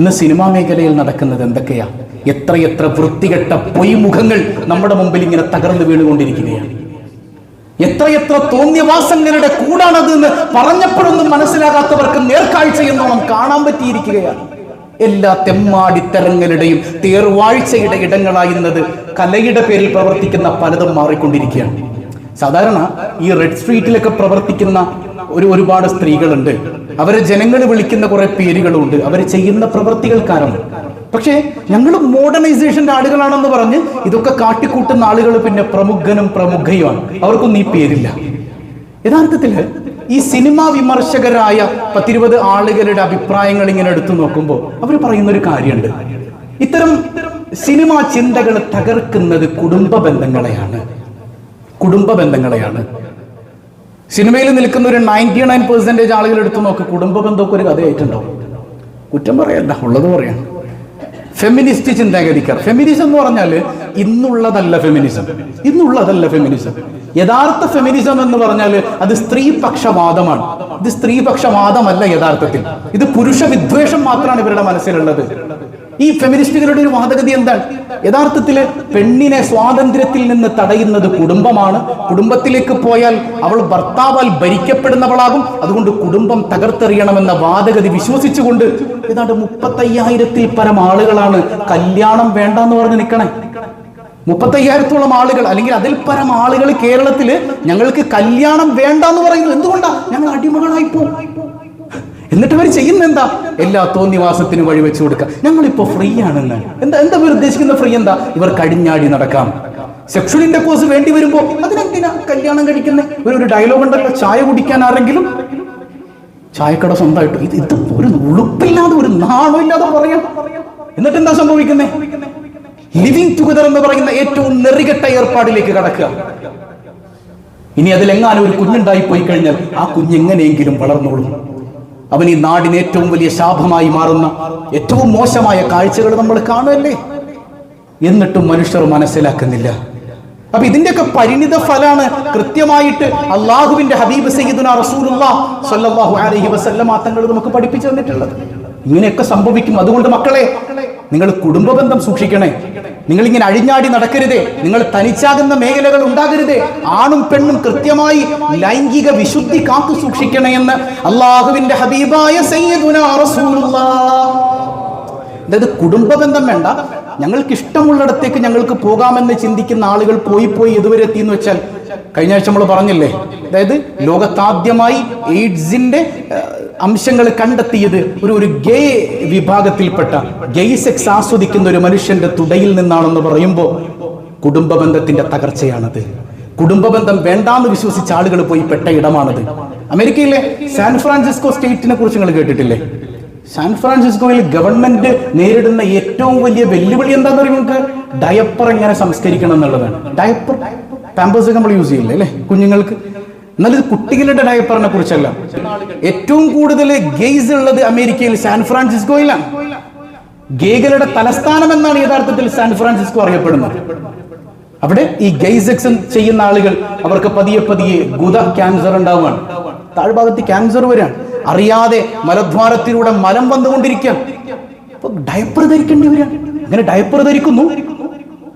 ഇന്ന് സിനിമാ മേഖലയിൽ നടക്കുന്നത് എന്തൊക്കെയാ? എത്രയെത്ര വൃത്തികെട്ട പൊയ്മുഖങ്ങൾ നമ്മുടെ മുമ്പിൽ ഇങ്ങനെ തകർന്നു വീണുകൊണ്ടിരിക്കുകയാണ്. എത്രയെത്ര തോന്നിയവാസങ്ങളുടെ കൂടാണത് എന്ന് പറഞ്ഞപ്പോഴൊന്നും മനസ്സിലാകാത്തവർക്ക് നേർക്കാഴ്ച എന്നോണം കാണാൻ പറ്റിയിരിക്കുകയാണ്. എല്ലാ തെമ്മാടിത്തരങ്ങളുടെയും തേർവാഴ്ചയുടെ ഇടങ്ങളായിരുന്നത് കലയുടെ പേരിൽ പ്രവർത്തിക്കുന്ന പലതും മാറിക്കൊണ്ടിരിക്കുകയാണ്. സാധാരണ ഈ റെഡ് സ്ട്രീറ്റിലൊക്കെ പ്രവർത്തിക്കുന്ന ഒരു ഒരുപാട് സ്ത്രീകളുണ്ട്. അവരെ ജനങ്ങൾ വിളിക്കുന്ന കുറെ പേരുകളുണ്ട്. അവർ ചെയ്യുന്ന പ്രവൃത്തികൾ കാരണം. പക്ഷേ ഞങ്ങൾ മോഡേണൈസേഷന്റെ ആളുകളാണെന്ന് പറഞ്ഞ് ഇതൊക്കെ കാട്ടിക്കൂട്ടുന്ന ആളുകൾ പിന്നെ പ്രമുഖനും പ്രമുഖയുമാണ്. അവർക്കൊന്നും ഈ പേരില്ല. യഥാർത്ഥത്തിൽ ഈ സിനിമാ വിമർശകരായ പത്തിരുപത് ആളുകളുടെ അഭിപ്രായങ്ങൾ ഇങ്ങനെ എടുത്തു നോക്കുമ്പോൾ അവർ പറയുന്ന ഒരു കാര്യമുണ്ട്. ഇത്തരം സിനിമാ ചിന്തകൾ തകർക്കുന്നത് കുടുംബ ബന്ധങ്ങളെയാണ്. കുടുംബ ബന്ധങ്ങളെയാണ്. സിനിമയിൽ നിൽക്കുന്ന ഒരു നയന്റി നയൻ പെർസെന്റേജ് ആളുകൾ എടുത്തു നോക്ക് കുടുംബ ബന്ധമൊക്കെ ഒരു കഥയായിട്ടുണ്ടാവും. കുറ്റം പറയല്ല ഉള്ളത് പറയാം. ഫെമിനിസ്റ്റ് ചിന്താഗതിക്കാർ. ഫെമിനിസം എന്ന് പറഞ്ഞാൽ ഇന്നുള്ളതല്ല ഫെമിനിസം ഇന്നുള്ളതല്ല ഫെമിനിസം യഥാർത്ഥ ഫെമിനിസം എന്ന് പറഞ്ഞാൽ അത് സ്ത്രീപക്ഷവാദമാണ്. ഇത് സ്ത്രീപക്ഷവാദമല്ല യഥാർത്ഥത്തിൽ. ഇത് പുരുഷ വിദ്വേഷം മാത്രമാണ് ഇവരുടെ മനസ്സിലുള്ളത്. ഈ ഫെമിനിസ്റ്റുകളുടെ ഒരു വാദഗതി എന്താണ്? യഥാർത്ഥത്തിൽ പെണ്ണിനെ സ്വാതന്ത്ര്യത്തിൽ നിന്ന് തടയുന്നത് കുടുംബമാണ്. കുടുംബത്തിലേക്ക് പോയാൽ അവൾ ഭർത്താവാൽ ഭരിക്കപ്പെടുന്നവളാകും. അതുകൊണ്ട് കുടുംബം തകർത്തെറിയണമെന്ന വാദഗതി വിശ്വസിച്ചുകൊണ്ട് ഏതാണ്ട് മുപ്പത്തയ്യായിരത്തിൽ പരം ആളുകളാണ് കല്യാണം വേണ്ടെന്ന് പറഞ്ഞ് നിൽക്കണേ മുപ്പത്തയ്യായിരത്തോളം ആളുകൾ അല്ലെങ്കിൽ അതിൽ പരം ആളുകൾ കേരളത്തിൽ ഞങ്ങൾക്ക് കല്യാണം വേണ്ട എന്ന് പറയുന്നു എന്തുകൊണ്ടാ? ഞങ്ങൾ അടിമകളായി പോകും എന്നിട്ട് അവർ ചെയ്യുന്ന എന്താ? എല്ലാ തോന്നിവാസത്തിനും വഴി വെച്ചു കൊടുക്കുക. ഞങ്ങളിപ്പോ ഫ്രീ ആണെന്ന്. എന്താ എന്താ ഇവർ ഉദ്ദേശിക്കുന്ന ഫ്രീ എന്താ? ഇവർ കടിഞ്ഞാടി നടക്കാം. സെക്ഷൽ ഇന്റർകോഴ്സ് വേണ്ടി വരുമ്പോ അതിനെന്തിനാ കല്യാണം കഴിക്കുന്ന? ഒരു ഒരു ഡയലോഗ് ഉണ്ടല്ലോ ചായ കുടിക്കാൻ ആരെങ്കിലും? ചായക്കട സ്വന്തമായിട്ട്. ഇത് ഇത് ഒരു ഉളുപ്പില്ലാതെ ഒരു നാണോ ഇല്ലാതെ പറയാം. എന്നിട്ട് എന്താ സംഭവിക്കുന്നേ? ലിവിങ് ടുഗദർ എന്ന് പറയുന്ന ഏറ്റവും നെറികെട്ട ഏർപ്പാടിലേക്ക് കടക്കുക. ഇനി അതിലെങ്ങാനും ഒരു കുഞ്ഞുണ്ടായി പോയി കഴിഞ്ഞാൽ ആ കുഞ്ഞെങ്ങനെയെങ്കിലും വളർന്നോളും. അവൻ ഈ നാടിന് ഏറ്റവും വലിയ ശാപമായി മാറുന്ന ഏറ്റവും മോശമായ കാഴ്ചകൾ നമ്മൾ കാണുമല്ലേ? എന്നിട്ടും മനുഷ്യർ മനസ്സിലാക്കുന്നില്ല. അപ്പൊ ഇതിന്റെയൊക്കെ പരിണിത ഫലാണ് കൃത്യമായിട്ട് അള്ളാഹുവിന്റെ ഹബീബ് സയ്യിദുന റസൂലുള്ള സല്ലല്ലാഹു അലൈഹി വസല്ലമ നമുക്ക് പഠിപ്പിച്ചു തന്നിട്ടുള്ളത്. ഇങ്ങനെയൊക്കെ സംഭവിക്കും. അതുകൊണ്ട് മക്കളെ നിങ്ങൾ കുടുംബബന്ധം സൂക്ഷിക്കണേ. നിങ്ങൾ ഇങ്ങനെ അഴിഞ്ഞാടി നടക്കരുതേ. നിങ്ങൾ തനിച്ചാകുന്ന മേഖലകൾ ഉണ്ടാകരുതേ. ആണും പെണ്ണും കൃത്യമായി ലൈംഗിക വിശുദ്ധി കാത്തു സൂക്ഷിക്കണേ എന്ന് അള്ളാഹുവിന്റെ ഹബീബായ അതായത് കുടുംബബന്ധം വേണ്ട. ഞങ്ങൾക്ക് ഇഷ്ടമുള്ളിടത്തേക്ക് ഞങ്ങൾക്ക് പോകാമെന്ന് ചിന്തിക്കുന്ന ആളുകൾ പോയി പോയി ഇതുവരെ എത്തിയെന്ന് വെച്ചാൽ കഴിഞ്ഞ ആഴ്ച നമ്മൾ പറഞ്ഞില്ലേ? അതായത് ലോകത്താദ്യമായി എയ്ഡ്സിന്റെ അംശങ്ങൾ കണ്ടെത്തിയത് ഒരു ഒരു ഗേ വിഭാഗത്തിൽപ്പെട്ട ഗെയ് സെക്സ് ആസ്വദിക്കുന്ന ഒരു മനുഷ്യന്റെ തുടയിൽ നിന്നാണെന്ന് പറയുമ്പോൾ കുടുംബ ബന്ധത്തിന്റെ തകർച്ചയാണത്. കുടുംബ ബന്ധം വേണ്ടാന്ന് വിശ്വസിച്ച ആളുകൾ പോയി പെട്ട ഇടമാണത്. അമേരിക്കയിലെ സാൻ ഫ്രാൻസിസ്കോ സ്റ്റേറ്റിനെ കുറിച്ച് നിങ്ങൾ കേട്ടിട്ടില്ലേ? സാൻ ഫ്രാൻസിസ്കോയിൽ ഗവൺമെന്റ് നേരിടുന്ന ഏറ്റവും വലിയ വെല്ലുവിളി എന്താണെന്ന് നമുക്ക് ഡയപ്പർ എങ്ങനെ സംസ്കരിക്കണം എന്നുള്ളതാണ്. ഡയപ്പർ പാമ്പേഴ്സ് നമ്മൾ യൂസ് ചെയ്യില്ലേ അല്ലേ? കുഞ്ഞുങ്ങൾക്ക്? എന്നാൽ ഇത് കുട്ടികളുടെ ഡയപ്പറിനെ കുറിച്ചല്ല ഏറ്റവും കൂടുതൽ ഗെയ്സ് ഉള്ളത് അമേരിക്കയിൽ സാൻ ഫ്രാൻസിസ്കോയിലാണ്. ഗേകളുടെ തലസ്ഥാനം എന്നാണ് യഥാർത്ഥത്തിൽ സാൻ ഫ്രാൻസിസ്കോ അറിയപ്പെടുന്നത്. അവിടെ ഈ ഗെയ്സെക്സ് ചെയ്യുന്ന ആളുകൾ അവർക്ക് പതിയെ പതിയെ ഗുദ ക്യാൻസർ ഉണ്ടാവുകയാണ്. താഴ്ഭാഗത്ത് ക്യാൻസർ വരാണ് അറിയാതെ മലദ്വാരത്തിലൂടെ മലം വന്നുകൊണ്ടിരിക്കുക അപ്പൊ ഡയപ്പർ ധരിക്കേണ്ടി വരിക അങ്ങനെ ഡയപ്പർ ധരിക്കുന്നു.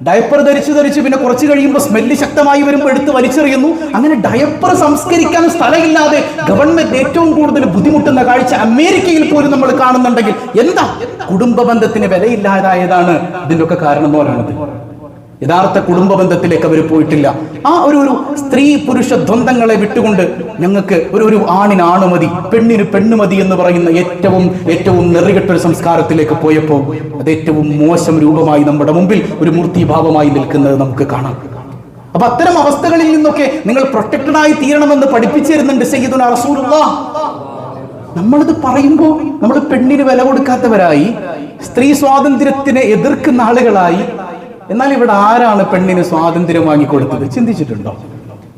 ഡയപ്പർ ധരിച്ച് ധരിച്ച് പിന്നെ കുറച്ച് കഴിയുമ്പോൾ സ്മെല്ല് ശക്തമായി വരുമ്പോൾ എടുത്ത് വലിച്ചെറിയുന്നു. അങ്ങനെ ഡയപ്പർ സംസ്കരിക്കാൻ സ്ഥലമില്ലാതെ ഗവൺമെന്റ് ഏറ്റവും കൂടുതൽ ബുദ്ധിമുട്ടുന്ന കാഴ്ച അമേരിക്കയിൽ പോലും നമ്മൾ കാണുന്നുണ്ടെങ്കിൽ എന്താ? കുടുംബ ബന്ധത്തിന് വിലയില്ലാതായതാണ് ഇതിന്റെ ഒക്കെ കാരണം പറയുന്നത്. യഥാർത്ഥ കുടുംബ ബന്ധത്തിലേക്ക് അവർ പോയിട്ടില്ല. ആ ഒരു ഒരു സ്ത്രീ പുരുഷ ദ്വന്ദ്ങ്ങളെ വിട്ടുകൊണ്ട് ഞങ്ങൾക്ക് ഒരു ഒരു ആണിന് ആണ് മതി പെണ്ണിന് പെണ്ണ് മതി എന്ന് പറയുന്ന ഏറ്റവും ഏറ്റവും നെറികെട്ടൊരു സംസ്കാരത്തിലേക്ക് പോയപ്പോൾ അത് ഏറ്റവും മോശം രൂപമായി നമ്മുടെ മുമ്പിൽ ഒരു മൂർത്തിഭാവമായി നിൽക്കുന്നത് നമുക്ക് കാണാം. അപ്പൊ അത്തരം അവസ്ഥകളിൽ നിന്നൊക്കെ നിങ്ങൾ പ്രൊട്ടക്റ്റഡ് ആയി തീരണമെന്ന് പഠിപ്പിച്ചിരുന്നുണ്ട് സയ്യിദുന റസൂലുള്ളാഹ്. നമ്മളിത് പറയുമ്പോൾ നമ്മൾ പെണ്ണിന് വില കൊടുക്കാത്തവരായി സ്ത്രീ സ്വാതന്ത്ര്യത്തിനെ എതിർക്കുന്ന ആളുകളായി എന്നാൽ ഇവിടെ ആരാണ് പെണ്ണിന് സ്വാതന്ത്ര്യം വാങ്ങിക്കൊടുത്തത്? ചിന്തിച്ചിട്ടുണ്ടോ?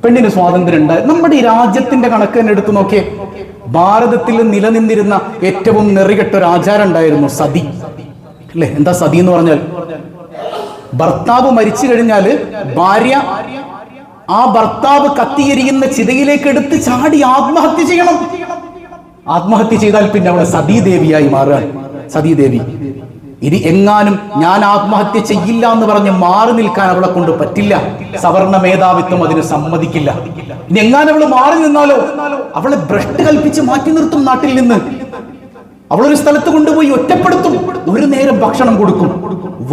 പെണ്ണിന് സ്വാതന്ത്ര്യം ഉണ്ട് നമ്മുടെ ഈ രാജ്യത്തിന്റെ കണക്ക് തന്നെ എടുത്തു നോക്കിയേ. ഭാരതത്തിൽ നിലനിന്നിരുന്ന ഏറ്റവും നെറികെട്ട ഒരു ആചാരം ഉണ്ടായിരുന്നു സതി. അല്ലെ? എന്താ സതി എന്ന് പറഞ്ഞാൽ? ഭർത്താവ് മരിച്ചു കഴിഞ്ഞാൽ ഭാര്യ ആ ഭർത്താവ് കത്തിയിരിക്കുന്ന ചിതയിലേക്ക് എടുത്ത് ചാടി ആത്മഹത്യ ചെയ്യണം. ആത്മഹത്യ ചെയ്താൽ പിന്നെ അവിടെ സതീദേവിയായി മാറുക സതീദേവി. ഇനി എങ്ങാനും ഞാൻ ആത്മഹത്യ ചെയ്യില്ല എന്ന് പറഞ്ഞ് മാറി നിൽക്കാൻ അവളെ കൊണ്ട് പറ്റില്ല. സവർണ മേധാവിത്വം അതിന് സമ്മതിക്കില്ല. ഇനി എങ്ങാനും അവൾ മാറി നിന്നാലോ? അവളെ ഭ്രഷ്ട് കൽപ്പിച്ച് മാറ്റി നിർത്തും നാട്ടിൽ നിന്ന്. അവളൊരു സ്ഥലത്ത് കൊണ്ടുപോയി ഒറ്റപ്പെടുത്തും. ഒരു നേരം ഭക്ഷണം കൊടുക്കും.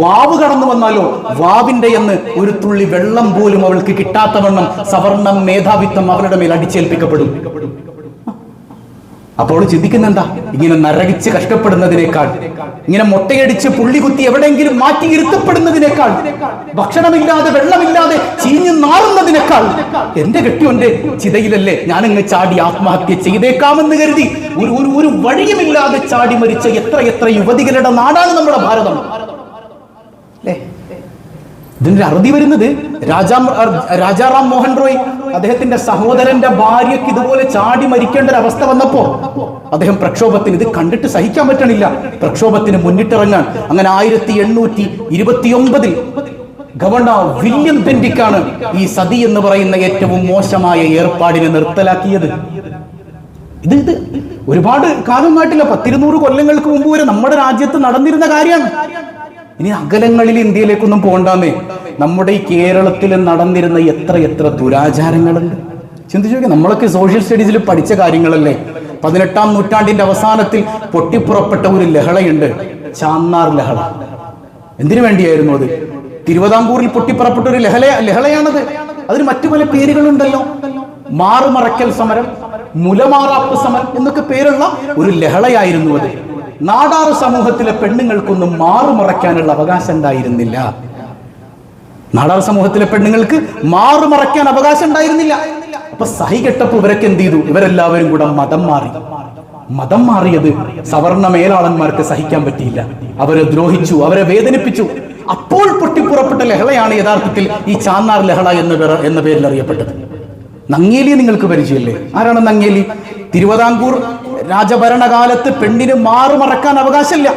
വാവ് കടന്നു വന്നാലോ? വാവിന്റെ എന്ന് ഒരു തുള്ളി വെള്ളം പോലും അവൾക്ക് കിട്ടാത്തവണ്ണം സവർണം മേധാവിത്വം അവരുടെ മേൽ അടിച്ചേൽപ്പിക്കപ്പെടും. അപ്പോൾ ചിന്തിക്കുന്ന എന്താ ഇങ്ങനെ നരകിച്ച് കഷ്ടപ്പെടുന്നതിനേക്കാൾ ഇങ്ങനെ മുട്ടയടിച്ച് പുള്ളി കുത്തി എവിടെയെങ്കിലും മാറ്റി ഇരുത്തപ്പെടുന്നതിനേക്കാൾ ഭക്ഷണമില്ലാതെ വെള്ളമില്ലാതെ ചീഞ്ഞു നാറുന്നതിനേക്കാൾ എന്റെ കെട്ടിയോന്റെ ചിതയിലല്ലേ ഞാനങ്ങ് ചാടി ആത്മഹത്യ ചെയ്തേക്കാമെന്ന് കരുതി ഒരു ഒരു ഒരു വഴിയുമില്ലാതെ ചാടി മരിച്ച എത്ര എത്ര യുവതികളുടെ നാടാണ് നമ്മുടെ ഭാരതം. അല്ലേ? ഇതിന്റെ അറുതി വരുന്നത് രാജാ രാജാറാം മോഹൻ റോയ് അദ്ദേഹത്തിന്റെ സഹോദരന്റെ ഭാര്യയ്ക്ക് ഇതുപോലെ ചാടി മരിക്കേണ്ട ഒരു അവസ്ഥ വന്നപ്പോ അദ്ദേഹം പ്രക്ഷോഭത്തിന് ഇത് കണ്ടിട്ട് സഹിക്കാൻ പറ്റണില്ല. പ്രക്ഷോഭത്തിന് മുന്നിട്ടിറങ്ങാൻ. അങ്ങനെ ആയിരത്തി എണ്ണൂറ്റി ഇരുപത്തിയൊമ്പതിൽ ഗവർണർ വില്യം തെൻഡിക്കാണ് ഈ സതി എന്ന് പറയുന്ന ഏറ്റവും മോശമായ ഏർപ്പാടിനെ നിർത്തലാക്കിയത്. ഇത് ഇത് ഒരുപാട് കാലമായിട്ടില്ല. പത്തിരുന്നൂറ് കൊല്ലങ്ങൾക്ക് മുമ്പ് വരെ നമ്മുടെ രാജ്യത്ത് നടന്നിരുന്ന കാര്യമാണ്. ഇനി അകലങ്ങളിൽ ഇന്ത്യയിലേക്കൊന്നും പോകണ്ടാന്നേ. നമ്മുടെ ഈ കേരളത്തിൽ നടന്നിരുന്ന എത്ര എത്ര ദുരാചാരങ്ങളുണ്ട്. ചിന്തിച്ചു നോക്കി നമ്മളൊക്കെ സോഷ്യൽ സ്റ്റഡീസിൽ പഠിച്ച കാര്യങ്ങളല്ലേ? പതിനെട്ടാം നൂറ്റാണ്ടിന്റെ അവസാനത്തിൽ പൊട്ടിപ്പുറപ്പെട്ട ഒരു ലഹളയുണ്ട്. ചാന്നാർ ലഹള. എന്തിനു വേണ്ടിയായിരുന്നു അത്? തിരുവിതാംകൂറിൽ പൊട്ടിപ്പുറപ്പെട്ട ഒരു ലഹള ലഹളയാണത്. അതിന് മറ്റു പല പേരുകളുണ്ടല്ലോ. മാറുമറയ്ക്കൽ സമരം മുലമാറാപ്പ് സമരം എന്നൊക്കെ പേരുള്ള ഒരു ലഹളയായിരുന്നു അത്. നാടാറ് സമൂഹത്തിലെ പെണ്ണുങ്ങൾക്കൊന്നും മാറുമറയ്ക്കാനുള്ള അവകാശം ഉണ്ടായിരുന്നില്ല. നാടാർ സമൂഹത്തിലെ പെണ്ണുങ്ങൾക്ക് മാറുമറയ്ക്കാൻ അവകാശം ഉണ്ടായിരുന്നില്ല. അപ്പൊ സഹി കെട്ടപ്പ് ഇവരൊക്കെ എന്ത് ചെയ്തു? ഇവരെല്ലാവരും കൂടെ മതം മാറി. മതം മാറിയത് സവർണ മേലാളന്മാർക്ക് സഹിക്കാൻ പറ്റിയില്ല. അവരെ ദ്രോഹിച്ചു അവരെ വേദനിപ്പിച്ചു. അപ്പോൾ പൊട്ടിപ്പുറപ്പെട്ട ലഹളയാണ് യഥാർത്ഥത്തിൽ ഈ ചാന്നാർ ലഹള എന്ന പേർ എന്ന പേരിൽ അറിയപ്പെട്ടത് നങ്ങേലി നിങ്ങൾക്ക് പരിചയമല്ലേ? ആരാണ് നങ്ങേലി? തിരുവിതാംകൂർ രാജഭരണകാലത്ത് പെണ്ണിന് മാറുമറക്കാൻ അവകാശമില്ല.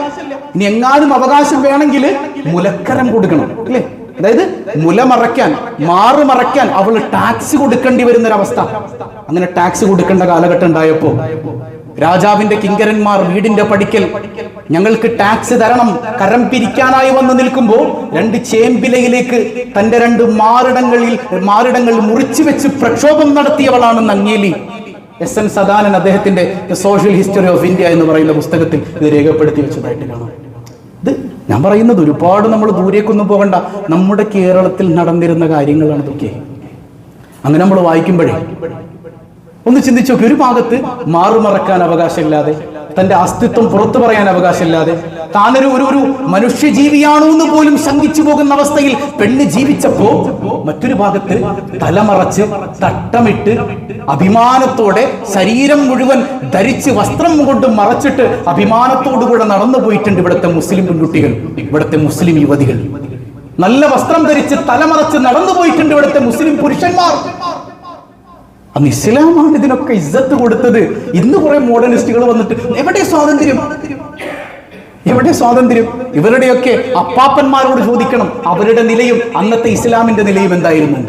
ഇനി എങ്ങാനും അവകാശം വേണമെങ്കിൽ മുലക്കരം കൊടുക്കണം അല്ലേ? അതായത് മുല മറയ്ക്കാൻ മാറു മറയ്ക്കാൻ അവൾ ടാക്സ് കൊടുക്കേണ്ടി വരുന്ന ഒരവസ്ഥ അങ്ങനെ ടാക്സ് കൊടുക്കേണ്ട കാലഘട്ടം ഉണ്ടായപ്പോ രാജാവിന്റെ കിങ്കരന്മാർ വീടിന്റെ പടിക്കൽ ഞങ്ങൾക്ക് ടാക്സ് തരണം കരം പിരിക്കാനായി വന്ന് നിൽക്കുമ്പോൾ രണ്ട് ചേമ്പിലയിലേക്ക് തന്റെ രണ്ട് മാറിടങ്ങളിൽ മാറിടങ്ങൾ മുറിച്ചു വെച്ച് പ്രക്ഷോഭം നടത്തിയവളാണ് നങ്ങേലി എസ് എൻ സദാനൻ അദ്ദേഹത്തിന്റെ സോഷ്യൽ ഹിസ്റ്ററി ഓഫ് ഇന്ത്യ എന്ന് പറയുന്ന പുസ്തകത്തിൽ ഇത് രേഖപ്പെടുത്തി വെച്ചതായിട്ട് കാണാം. ഇത് ഞാൻ പറയുന്നത് ഒരുപാട് നമ്മൾ ദൂരേക്കൊന്നും പോകണ്ട. നമ്മുടെ കേരളത്തിൽ നടന്നിരുന്ന കാര്യങ്ങളാണ് ഇതൊക്കെ. അങ്ങനെ നമ്മൾ വായിക്കുമ്പോഴേ ഒന്ന് ചിന്തിച്ചു ഒരു ഭാഗത്ത് മാറുമറക്കാൻ അവകാശമില്ലാതെ തന്റെ അസ്തിത്വം പുറത്തു പറയാൻ അവകാശമില്ലാതെ താനൊരു ഒരു ഒരു മനുഷ്യജീവിയാണോ എന്ന് പോലും ശങ്കിച്ചു പോകുന്ന അവസ്ഥയിൽ പെണ്ണ് ജീവിച്ചപ്പോ മറ്റൊരു ഭാഗത്ത് തലമറച്ച് തട്ടമിട്ട് അഭിമാനത്തോടെ ശരീരം മുഴുവൻ ധരിച്ച് വസ്ത്രം കൊണ്ട് മറച്ചിട്ട് അഭിമാനത്തോടുകൂടെ നടന്നു പോയിട്ടുണ്ട് ഇവിടുത്തെ മുസ്ലിം പെൺകുട്ടികൾ ഇവിടുത്തെ മുസ്ലിം യുവതികൾ. നല്ല വസ്ത്രം ധരിച്ച് തലമറച്ച് നടന്നു പോയിട്ടുണ്ട് ഇവിടുത്തെ മുസ്ലിം പുരുഷന്മാർ. അന്ന് ഇസ്ലാമാണ് ഇതിനൊക്കെ ഇജ്ജത്ത് കൊടുത്തത്. ഇന്ന് കുറെ മോഡേണിസ്റ്റുകൾ വന്നിട്ട് എവിടെ സ്വാതന്ത്ര്യം? എവിടെ സ്വാതന്ത്ര്യം? ഇവരുടെയൊക്കെ അപ്പാപ്പന്മാരോട് ചോദിക്കണം അവരുടെ നിലയും അന്നത്തെ ഇസ്ലാമിന്റെ നിലയും എന്തായിരുന്നു?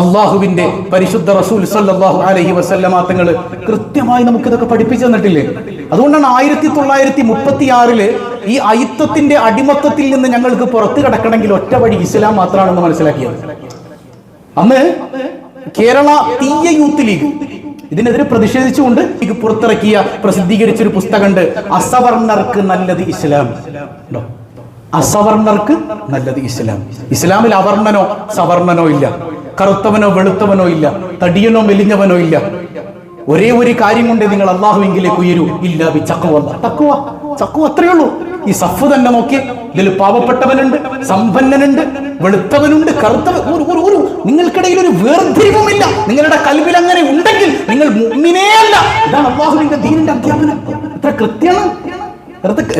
അള്ളാഹുവിന്റെ പരിശുദ്ധ റസൂൽ സല്ലാഹു അലഹി വസല്ലമ കൃത്യമായി നമുക്ക് ഇതൊക്കെ പഠിപ്പിച്ചു തന്നിട്ടില്ലേ? അതുകൊണ്ടാണ് ആയിരത്തി തൊള്ളായിരത്തി മുപ്പത്തി ആറിൽ ഈ അയിത്തത്തിന്റെ അടിമത്തത്തിൽ നിന്ന് ഞങ്ങൾക്ക് പുറത്തു കിടക്കണമെങ്കിൽ ഒറ്റ വഴി ഇസ്ലാം മാത്രമാണെന്ന് മനസ്സിലാക്കിയത്. അന്ന് കേരള തീയ യൂത്ത് ലീഗ്. ഇതിനെതിരെ പ്രതിഷേധിച്ചുകൊണ്ട് ലീഗ് പുറത്തിറക്കിയ പ്രസിദ്ധീകരിച്ച ഒരു പുസ്തകമുണ്ട് അസവർണർക്ക് നല്ലത് ഇസ്ലാം. അസവർണർക്ക് നല്ലത് ഇസ്ലാം. ഇസ്ലാമിൽ അവർണനോ സവർണനോ ഇല്ല. കറുത്തവനോ വെളുത്തവനോ ഇല്ല. തടിയനോ മെലിഞ്ഞവനോ ഇല്ല. ഒരേ ഒരു കാര്യം കൊണ്ട് നിങ്ങൾ അള്ളാഹുവിംഗിലേക്ക് ഉയരൂ. ഇല്ല ചക്കുവ ചക്കുവ അത്രയേ ഉള്ളൂ. ഈ സഫ് തന്നെ നോക്കി ഇതിൽ പാവപ്പെട്ടവനുണ്ട് സമ്പന്നനുണ്ട് വെളുത്തവനുണ്ട് കറുത്തവൻ ഒരു നിങ്ങൾക്കിടയിൽ ഒരു വേർതിരിവുമില്ല. നിങ്ങളുടെ കൽവിൽ അങ്ങനെ ഉണ്ടെങ്കിൽ നിങ്ങൾ മുമ്മിനെയല്ല ഇതാണ് അള്ളാഹുവിന്റെ ദീനിന്റെ അധ്യാപനം. എത്ര കൃത്യമാണ്.